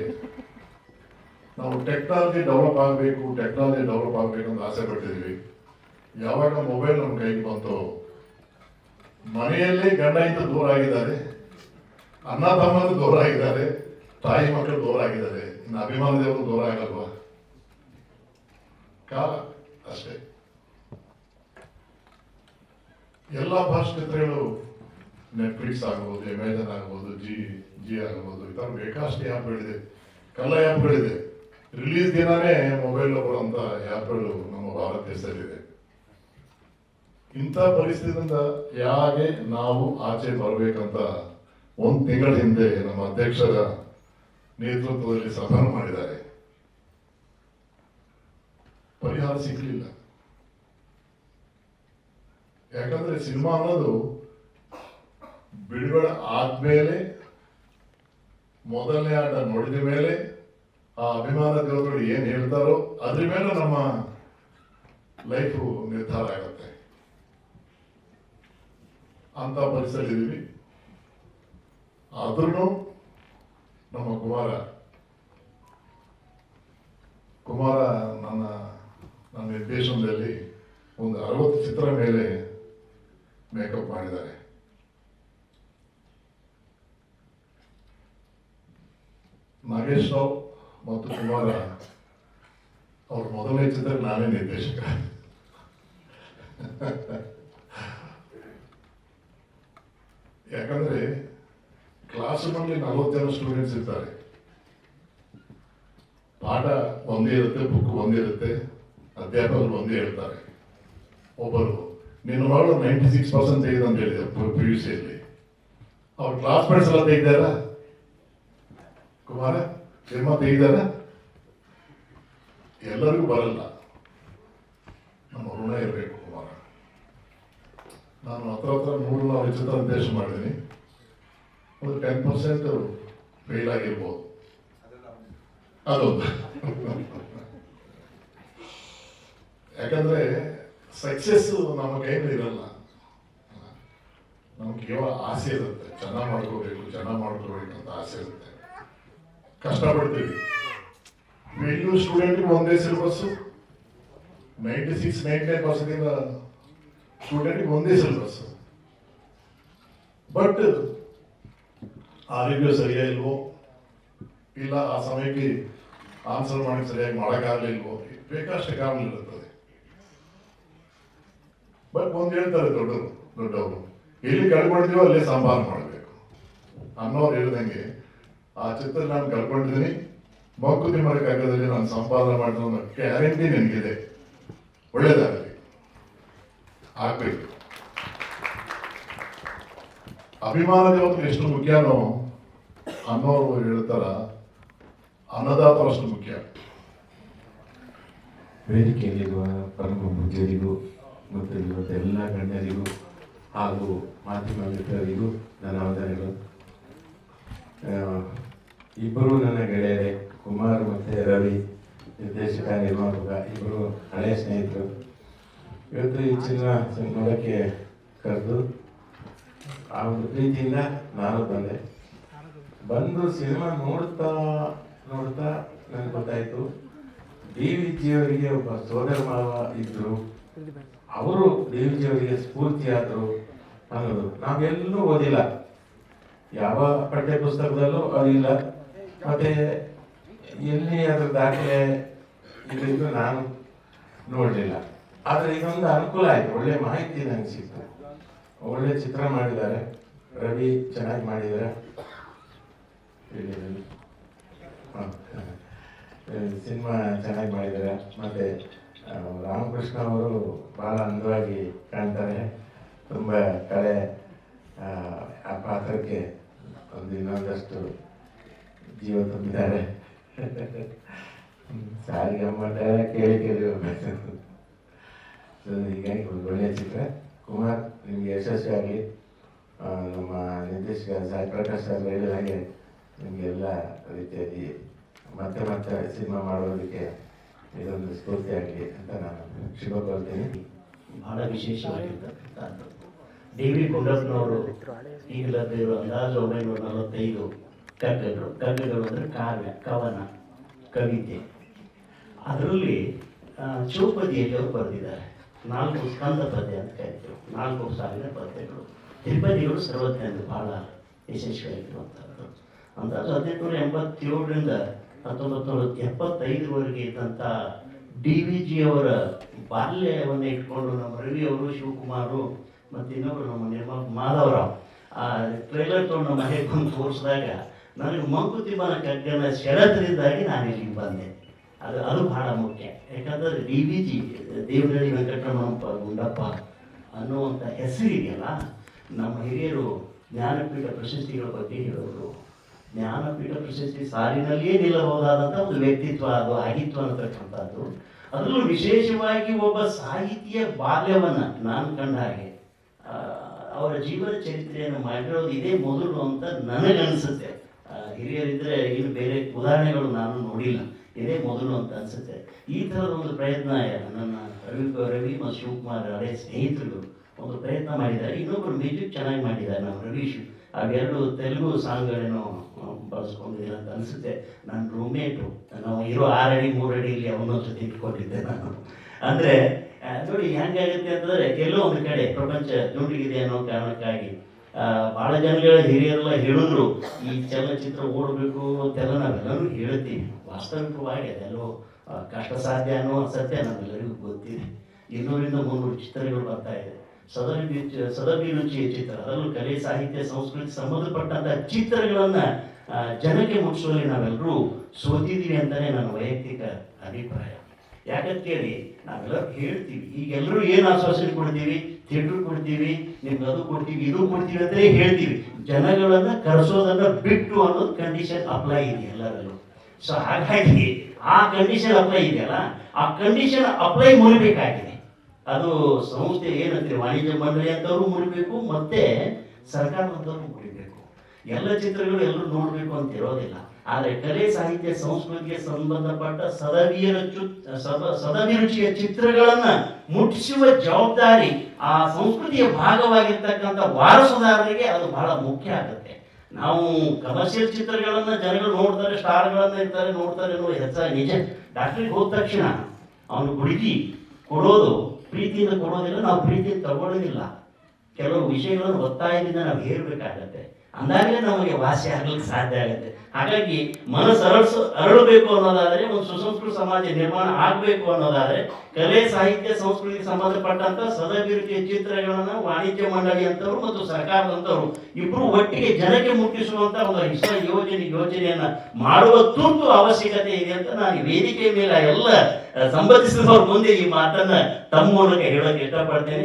ನಾವು ಟೆಕ್ನಾಲಜಿ ಡೆವಲಪ್ ಆಗಬೇಕು ಟೆಕ್ನಾಲಜಿ ಡೆವಲಪ್ ಆಗಬೇಕು ಅಂತ ಆಸೆ ಪಟ್ಟಿದ್ವಿ ಯಾವಾಗ ಮೊಬೈಲ್ ನಮ್ಮ ಕೈಗೆ ಬಂತು, ಮನೆಯಲ್ಲೇ ಗಂಡ ಇಂದ ದೂರ ಆಗಿದ್ದಾರೆ, ಅಣ್ಣ ತಮ್ಮಂದು ದೂರ ಆಗಿದ್ದಾರೆ, ತಾಯಿ ಮಕ್ಕಳು ದೂರ ಆಗಿದ್ದಾರೆ. ಇನ್ನು ಅಭಿಮಾನ ದೇವರು ದೂರ ಆಗಲ್ವಾ? ಕಾಲ ಅಷ್ಟೇ. ಎಲ್ಲ ಭಾಷೆ ಚಿತ್ರಗಳು ನೆಟ್ಫ್ಲಿಕ್ಸ್ ಆಗ್ಬೋದು ಅಮೆಜಾನ್ ಆಗ್ಬೋದು ಜಿ ಜಿ ಆಗ್ಬೋದು ಈ ಥರ ಬೇಕಾಷ್ಟು ಆ್ಯಪ್ಗಳಿದೆ ಕಲ್ಲ ಆ್ಯಪ್ಗಳಿದೆ ರಿಲೀಸ್ ದಿನಾನೇ ಮೊಬೈಲ್ ಬರುವಂಥ ಆ್ಯಪ್ಗಳು ನಮ್ಮ ಭಾರತ ದೇಶದಲ್ಲಿದೆ. ಇಂಥ ಪರಿಸ್ಥಿತಿಯಿಂದ ಹೇಗೆ ನಾವು ಆಚೆ ಬರಬೇಕಂತ ಒಂದು ತಿಂಗಳ ಹಿಂದೆ ನಮ್ಮ ಅಧ್ಯಕ್ಷರ ನೇತೃತ್ವದಲ್ಲಿ ಸಭೆ ಮಾಡಿದ್ದಾರೆ. ಪರಿಹಾರ ಸಿಗಲಿಲ್ಲ. ಯಾಕಂದ್ರೆ ಸಿನಿಮಾ ಅನ್ನೋದು ಬಿಡುಗಡೆ ಆದ್ಮೇಲೆ ಮೊದಲನೇ ಆಟ ನೋಡಿದ ಮೇಲೆ ಆ ಅಭಿಮಾನ ದೇವರುಗಳು ಏನ್ ಹೇಳ್ತಾರೋ ಅದ್ರ ಮೇಲೆ ನಮ್ಮ ಲೈಫು ನಿರ್ಧಾರ ಆಗುತ್ತೆ. ಅಂತ ಪರಿಸರ ಇದೀವಿ ಆದ್ರೂ ನಮ್ಮ ಕುಮಾರ ಕುಮಾರ ನನ್ನ ನನ್ನ ನಿರ್ದೇಶನದಲ್ಲಿ ಒಂದು ಅರವತ್ತು ಚಿತ್ರ ಮೇಲೆ ಮೇಕಪ್ ಮಾಡಿದ್ದಾರೆ. ನಾಗೇಶ್ ಮತ್ತು ಕುಮಾರ ಅವ್ರ ಮೊದಲನೇ ಚಿತ್ರ ನಾನೇ ನಿರ್ದೇಶಕ. ಯಾಕಂದ್ರೆ ನಲವತ್ತು ಜನ ಸ್ಟೂಡೆಂಟ್ಸ್ ಇರ್ತಾರೆ. ಪಾಠ ಒಂದೇ ಇರುತ್ತೆ ಬುಕ್ ಒಂದೇ ಇರುತ್ತೆ, ಅಧ್ಯಾಪಕರು ಒಂದೇ ಹೇಳ್ತಾರೆ. ಒಬ್ಬರು ನೀನು ನೋಡೋ ನೈಂಟಿ ಸಿಕ್ಸ್ ಪರ್ಸೆಂಟ್ ತೆಗೆದು ಅಂತ ಹೇಳಿದೆ ಪಿ ಯು ಸಿಯಲ್ಲಿ ಅವ್ರ ಕ್ಲಾಸ್ಮೇಟ್ಸ್ ಎಲ್ಲ ತೆಗ್ದಾರ? ಕುಮಾರ, ನಿಮ್ಮ ತೆಗ್ದಾರ ಎಲ್ಲರಿಗೂ ಬರಲ್ಲ. ನಮ್ಮ ಋಣ ಇರಬೇಕು ಕುಮಾರ. ನಾನು ಹತ್ರ ಹತ್ರ ನೂರು ನಾವು ಚಿತ್ರ ಉದ್ದೇಶ ಮಾಡಿದ್ದೀನಿ. ಒಂದು ಟೆನ್ ಪರ್ಸೆಂಟ್ ಫೇಲ್ ಆಗಿರ್ಬೋದು. ಅದೊಂದು ಯಾಕಂದ್ರೆ ಸಕ್ಸಸ್ ನಮ್ಮ ಕೈಯಲ್ಲಿ ಇರಲ್ಲ. ನಮ್ಗೆ ಕೇವಲ ಆಸೆ ಇರುತ್ತೆ? ಚೆನ್ನಾಗಿ ಮಾಡ್ಕೋಬೇಕು ಚೆನ್ನಾಗಿ ಮಾಡ್ಕೋಬೇಕು ಅಂತ ಆಸೆ ಇರುತ್ತೆ. ಕಷ್ಟಪಡ್ತೀವಿ. ವೆಲ್ಯೂ ಸ್ಟೂಡೆಂಟ್ಗೆ ಒಂದೇ syllabus ninety six ninety nine percent ಸ್ಟೂಡೆಂಟ್ಗೆ ಒಂದೇ ಸಿಲೆಬಸ್ ಬಟ್ ಆರೋಗ್ಯ ಸರಿಯಾಗಿಲ್ವೋ ಇಲ್ಲ, ಆ ಸಮಯಕ್ಕೆ ಆನ್ಸರ್ ಮಾಡಿ ಸರಿಯಾಗಿ ಮಾಡೋಕ್ಕಾಗಲಿಲ್ವೋ ಬೇಕಾಷ್ಟು ಕಾರಣ ಇರುತ್ತದೆ. ಬಟ್ ಒಂದು ಹೇಳ್ತಾರೆ ದೊಡ್ಡವರು ದೊಡ್ಡವರು, ಎಲ್ಲಿ ಕಳ್ಕೊಂಡಿದೀವೋ ಅಲ್ಲೇ ಸಂಪಾದನೆ ಮಾಡಬೇಕು. ಅನ್ನೋರು ಹೇಳ್ದಂಗೆ ಆ ಚಿತ್ರ ನಾನು ಕಳ್ಕೊಂಡಿದ್ದೀನಿ. ಮಕ್ಕಳು ಕಾಗದಲ್ಲಿ ನಾನು ಸಂಪಾದನೆ ಮಾಡಿದ ಗ್ಯಾರಂಟಿ ನನಗಿದೆ ಒಳ್ಳೇದಾಗಲಿ. ಆಗ್ಬೇಕು. ಅಭಿಮಾನ ದೇವತೆ ಎಷ್ಟು ಮುಖ್ಯನೋ ಅನ್ನೋರು ಹೇಳ್ತಾರ. ಅನ್ನದಾತರಷ್ಟು ಮುಖ್ಯ. ವೇದಿಕೆಯಲ್ಲಿರುವ ಪರಮ ಮುಖ್ಯರಿಗೂ ಮತ್ತು ಎಲ್ಲ ಗಣ್ಯರಿಗೂ ಹಾಗೂ ಮಾಧ್ಯಮ ಮಿತ್ರರಿಗೂ ನನ್ನ ಇಬ್ಬರು ನನ್ನ ಗೆಳೆಯರೇ, ಕುಮಾರ್ ಮತ್ತು ರವಿ, ನಿರ್ದೇಶಕ, ನಿರ್ಮಾಪಕ ಇಬ್ಬರು ಹಳೆಯ ಸ್ನೇಹಿತರು. ಇವತ್ತು ಈ ಚಿನ್ನ ನೋಡೋಕ್ಕೆ ಕರೆದು ಆ ಒಂದು ಪ್ರೀತಿಯಿಂದ ನಾನು ಬಂದೆ. ಬಂದು ಸಿನಿಮಾ ನೋಡ್ತಾ ನೋಡ್ತಾ ನನಗೆ ಗೊತ್ತಾಯಿತು, ಡಿ ವಿ ಜಿಯವರಿಗೆ ಒಬ್ಬ ಸೋದರ ಮಾವ ಇದ್ದರು ಅವರು ಡಿ ವಿ ಜಿಯವರಿಗೆ ಸ್ಫೂರ್ತಿಯಾದರು ಅನ್ನೋದು ನಾವೆಲ್ಲೂ ಓದಿಲ್ಲ. ಯಾವ ಪಠ್ಯ ಪುಸ್ತಕದಲ್ಲೂ ಅದಿಲ್ಲ ಮತ್ತೆ ಎಲ್ಲಿ ಅದ್ರ ದಾಖಲೆ ಇದ್ದು ನಾನು ನೋಡಲಿಲ್ಲ. ಆದರೆ ಇದೊಂದು ಅನುಕೂಲ ಆಯ್ತು. ಒಳ್ಳೆ ಮಾಹಿತಿ ನನಗೆ ಸಿಕ್ತು. ಒಳ್ಳೆ ಚಿತ್ರ ಮಾಡಿದ್ದಾರೆ. ರವಿ ಚೆನ್ನಾಗಿ ಮಾಡಿದ್ದಾರೆ. ಸಿನಿಮಾ ಚೆನ್ನಾಗಿ ಮಾಡಿದ್ದಾರೆ. ಮತ್ತೆ ರಾಮಕೃಷ್ಣ ಅವರು ಬಹಳ ಅಂದವಾಗಿ ಕಾಣ್ತಾರೆ. ತುಂಬ ಕಳೆ ಆ ಪಾತ್ರಕ್ಕೆ ಒಂದು ಇನ್ನೊಂದಷ್ಟು ಜೀವ ತುಂಬಿದ್ದಾರೆ ಸಾರಿಗಮ್ಮ ಕೇಳಿ ಕೇಳಿ ಹೋಗ್ಬೇಕು. ಹೀಗಾಗಿ ಒಂದು ಒಳ್ಳೆಯ ಚಿತ್ರ. ಕುಮಾರ್, ನಿಮಗೆ ಯಶಸ್ವಿ ಆಗಲಿ ನಮ್ಮ ನಿರ್ದೇಶಕ ಸಾಯಿ ಪ್ರಕಾಶ್ ಸರ್ ಹೇಳಿದ ಹಾಗೆ ನಿಮಗೆಲ್ಲ ರೀತಿಯಾಗಿ ಮತ್ತೆ ಮತ್ತೆ ಸಿನಿಮಾ ಮಾಡೋದಕ್ಕೆ ಇದೊಂದು ಸ್ಫೂರ್ತಿ ಆಗಲಿ ಅಂತ ನಾನು ಶುಭ ಕೋರ್ತೀನಿ ಬಹಳ ವಿಶೇಷವಾಗಿರ್ತಕ್ಕಂಥದ್ದು ಡಿ ವಿ ಗುಂಡಪ್ಪನವರು ಈಗಲದ್ದು ಅಂದಾಜು ಒಂಬೈನೂರ ನಲವತ್ತೈದು. ಕಗ್ಗಗಳು ಕಗ್ಗಗಳು ಅಂದರೆ ಕಾವ್ಯ, ಕವನ, ಕವಿತೆ. ಅದರಲ್ಲಿ ಚೌಪದಿಯಲ್ಲಿ ಅವರು ಬರೆದಿದ್ದಾರೆ. ನಾಲ್ಕು ಸ್ಕಂದ ಪದ್ಯ ಅಂತ ಕರಿತೀವಿ. ನಾಲ್ಕು ಸಾವಿರ ಪದ್ಯಗಳು. ತ್ರಿಪದಿಗಳು ಸರ್ವಜ್ಞರು, ಬಹಳ ಯಶಸ್ವಿಯಾಗಿರುವಂಥದ್ದು ಅಂದಾಜು ಹದಿನೆಂಟು ನೂರ ಎಂಬತ್ತೇಳರಿಂದ ಹತ್ತೊಂಬತ್ತು ನೂರ ಎಪ್ಪತ್ತೈದರವರೆಗೆ ಇದ್ದಂಥ ಡಿ ವಿ ಜಿ ಅವರ ಬಾಲ್ಯವನ್ನು ಇಟ್ಕೊಂಡು ನಮ್ಮ ರವಿಯವರು ಶಿವಕುಮಾರು ಮತ್ತು ಇನ್ನೊಬ್ಬರು ನಮ್ಮ ನಿರ್ಮಾಪಕ ಮಾಧವರಾವ್, ಆ ಟ್ರೈಲರ್ ತೊಗೊಂಡು ನಮ್ಮ ಮನೆಗೆ ಬಂದು ತೋರಿಸಿದಾಗ ನನಗೆ ಮಂಕುತಿಮ್ಮನ ಕಗ್ಗನ ಶರತರಿಂದಾಗಿ ನಾನು ಇಲ್ಲಿಗೆ ಬಂದೆ. ಅದು ಅದು ಬಹಳ ಮುಖ್ಯ. ಯಾಕಂದ್ರೆ D V G, Devanahalli Venkataramanappa Gundappa ಅನ್ನುವಂಥ ಹೆಸರಿದೆಯಲ್ಲ, ನಮ್ಮ ಹಿರಿಯರು ಜ್ಞಾನಪೀಠ ಪ್ರಶಸ್ತಿಗಳ ಬಗ್ಗೆ ಹೇಳೋರು ಜ್ಞಾನಪೀಠ ಪ್ರಶಸ್ತಿ ಸಾಲಿನಲ್ಲಿಯೇ ನಿಲ್ಲಬಹುದಾದಂಥ ಒಂದು ವ್ಯಕ್ತಿತ್ವ ಅದು ಆಗಿತ್ವ ಅನ್ನತಕ್ಕಂಥದ್ದು ಅದರಲ್ಲೂ ವಿಶೇಷವಾಗಿ ಒಬ್ಬ ಸಾಹಿತಿಯ ಬಾಲ್ಯವನ್ನು ನಾನು ಕಂಡ ಹಾಗೆ ಅವರ ಜೀವನ ಚರಿತ್ರೆಯನ್ನು ಮಾಡಿರೋದು ಇದೇ ಮೊದಲು ಅಂತ ನನಗನ್ಸುತ್ತೆ. ಹಿರಿಯರಿದ್ರೆ ಇನ್ನು ಬೇರೆ ಉದಾಹರಣೆಗಳು ನಾನು ನೋಡಿಲ್ಲ. ಇದೇ ಮೊದಲು ಅಂತ ಅನ್ಸುತ್ತೆ. ಈ ಥರದ ಒಂದು ಪ್ರಯತ್ನ ನನ್ನ ರವಿ ರವಿ ಮತ್ತು ಶಿವಕುಮಾರ್ ಅದೇ ಸ್ನೇಹಿತರು ಒಂದು ಪ್ರಯತ್ನ ಮಾಡಿದ್ದಾರೆ. ಇನ್ನೊಬ್ಬರು ಮ್ಯೂಸಿಕ್ ಚೆನ್ನಾಗಿ ಮಾಡಿದ್ದಾರೆ, ನಮ್ಮ ರವೀಶ್. ಅವೆರಡು ತೆಲುಗು ಸಾಂಗ್ಗಳೇನೋ ಬಳಸ್ಕೊಂಡಿದ್ದೀರ ಅಂತ ಅನಿಸುತ್ತೆ. ನನ್ನ ರೂಮೇಟು ನಾವು ಇರೋ ಆರಡಿ ಮೂರಡಿ ಇಲ್ಲಿ ಅವನೊಂದು ಜೊತೆ ಇಟ್ಕೊಂಡಿದ್ದೆ ನಾನು. ಅಂದರೆ ನೋಡಿ, ಹೆಂಗಾಗುತ್ತೆ ಅಂತಂದರೆ, ಎಲ್ಲೋ ಒಂದು ಕಡೆ ಪ್ರಪಂಚ ದುಂಡಿಗಿದೆ ಅನ್ನೋ ಕಾರಣಕ್ಕಾಗಿ ಭಾಳ ಜನಗಳ ಹಿರಿಯರೆಲ್ಲ ಹೇಳಿದ್ರು, ಈ ಚಲನಚಿತ್ರ ಓಡಬೇಕು ಅಂತೆಲ್ಲ ನಾವೆಲ್ಲರೂ ಹೇಳ್ತೀವಿ. ವಾಸ್ತವಿಕವಾಗಿ ಅದೆಲ್ಲೋ ಕಷ್ಟ ಸಾಧ್ಯ ಅನ್ನೋ ಸತ್ಯ ನಮ್ಮೆಲ್ಲರಿಗೂ ಗೊತ್ತಿದೆ. ಇನ್ನೂರಿಂದ ಮುನ್ನೂರು ಚಿತ್ರಗಳು ಬರ್ತಾ ಇದೆ. ಸದಭಿರುಚಿ ಸದಭಿರುಚಿಯ ಚಿತ್ರ, ಅದರಲ್ಲೂ ಕಲೆ, ಸಾಹಿತ್ಯ, ಸಂಸ್ಕೃತಿ ಸಂಬಂಧಪಟ್ಟಂತಹ ಚಿತ್ರಗಳನ್ನ ಜನಕ್ಕೆ ಮುಟ್ಟಿಸುವಲ್ಲಿ ನಾವೆಲ್ಲರೂ ಸೋತಿದ್ದೀವಿ ಅಂತಲೇ ನನ್ನ ವೈಯಕ್ತಿಕ ಅಭಿಪ್ರಾಯ. ಯಾಕಂತ ಕೇಳಿ ನಾವೆಲ್ಲರೂ ಹೇಳ್ತೀವಿ ಈಗ ಎಲ್ಲರೂ ಏನು ಆಶ್ವಾಸನೆ ಕೊಡ್ತೀವಿ? ಥಿಯೇಟರ್ ಕೊಡ್ತೀವಿ ನಿಮ್ಗೆ ಅದು ಕೊಡ್ತೀವಿ, ಇದು ಕೊಡ್ತೀವಿ ಅಂತಲೇ ಹೇಳ್ತೀವಿ. ಜನಗಳನ್ನ ಕರೆಸೋದನ್ನ ಬಿಟ್ಟು ಅನ್ನೋದು ಕಂಡೀಷನ್ ಅಪ್ಲೈ ಇದೆ ಎಲ್ಲರಲ್ಲೂ? ಸೊ ಹಾಗಾಗಿ ಆ ಕಂಡೀಷನ್ ಅಪ್ಲೈ ಇದೆಯಲ್ಲ? ಆ ಕಂಡೀಷನ್ ಅಪ್ಲೈ ಮುರಿಬೇಕಾಗಿದೆ. ಅದು ಸಂಸ್ಥೆ ಏನಂತೀರಿ? ವಾಣಿಜ್ಯ ಮಂಡಳಿ ಅಂತವ್ರು ಮುರಿಬೇಕು, ಮತ್ತೆ ಸರ್ಕಾರದಂತವ್ರು ಮುರಿಬೇಕು. ಎಲ್ಲ ಚಿತ್ರಗಳು ಎಲ್ಲರೂ ನೋಡಬೇಕು ಅಂತ ಇರೋದಿಲ್ಲ. ಆದರೆ ಕಲೆ ಸಾಹಿತ್ಯ ಸಂಸ್ಕೃತಿಗೆ ಸಂಬಂಧಪಟ್ಟ ಸದವಿಯರ ಚು ಸದ ಸದಭಿರುಚಿಯ ಚಿತ್ರಗಳನ್ನ ಮುಟ್ಟಿಸುವ ಜವಾಬ್ದಾರಿ ಆ ಸಂಸ್ಕೃತಿಯ ಭಾಗವಾಗಿರ್ತಕ್ಕಂಥ ವಾರಸುದಾರರಿಗೆ ಅದು ಬಹಳ ಮುಖ್ಯ ಆಗುತ್ತೆ. ನಾವು ಕಮರ್ಷಿಯಲ್ ಚಿತ್ರಗಳನ್ನ ಜನಗಳು ನೋಡ್ತಾರೆ, ಸ್ಟಾರ್ಗಳನ್ನ ಇರ್ತಾರೆ, ನೋಡ್ತಾರೆ ಹೆಚ್ಚಾಗಿ ನಿಜ. ಡಾಕ್ಟ್ರಿಗೆ ಹೋದ ತಕ್ಷಣ ಅವನು ಹುಡುಗಿ ಕೊಡೋದು, ಪ್ರೀತಿಯಿಂದ ಕೊಡೋದಿಲ್ಲ, ನಾವು ಪ್ರೀತಿಯಿಂದ ತಗೊಳ್ಳೋದಿಲ್ಲ. ಕೆಲವು ವಿಷಯಗಳನ್ನು ಒತ್ತಾಯದಿಂದ ನಾವು ಹೇರಬೇಕಾಗತ್ತೆ ಅಂದಾಗಲೇ ನಮಗೆ ವಾಸಿ ಆಗ್ಲಿಕ್ಕೆ ಸಾಧ್ಯ ಆಗುತ್ತೆ. ಹಾಗಾಗಿ ಮನಸ್ಸು ಅರಳಿಸು, ಅರಳಬೇಕು ಅನ್ನೋದಾದರೆ, ಒಂದು ಸುಸಂಸ್ಕೃತ ಸಮಾಜ ನಿರ್ಮಾಣ ಆಗಬೇಕು ಅನ್ನೋದಾದರೆ, ಕಲೆ, ಸಾಹಿತ್ಯ, ಸಂಸ್ಕೃತಿಗೆ ಸಂಬಂಧಪಟ್ಟಂತ ಸದಭಿರುಚಿಯ ಚಿತ್ರಗಳನ್ನ ವಾಣಿಜ್ಯ ಮಂಡಳಿ ಅಂತವರು ಮತ್ತು ಸರ್ಕಾರದಂತವರು ಇಬ್ರು ಒಟ್ಟಿಗೆ ಜನಕ್ಕೆ ಮುಟ್ಟಿಸುವಂತ ಒಂದು ಹೊಸ ಯೋಜನೆ, ಯೋಜನೆಯನ್ನ ಮಾಡುವ ತುರ್ತು ಅವಶ್ಯಕತೆ ಇದೆ ಅಂತ ನಾನು ವೇದಿಕೆ ಮೇಲೆ ಎಲ್ಲ ಸಂಬಂಧಿಸಿದವ್ರ ಮುಂದೆ ಈ ಮಾತನ್ನ ತಮ್ಮ ಮೂಲಕ ಹೇಳೋಕೆ ಇಷ್ಟಪಡ್ತೇನೆ.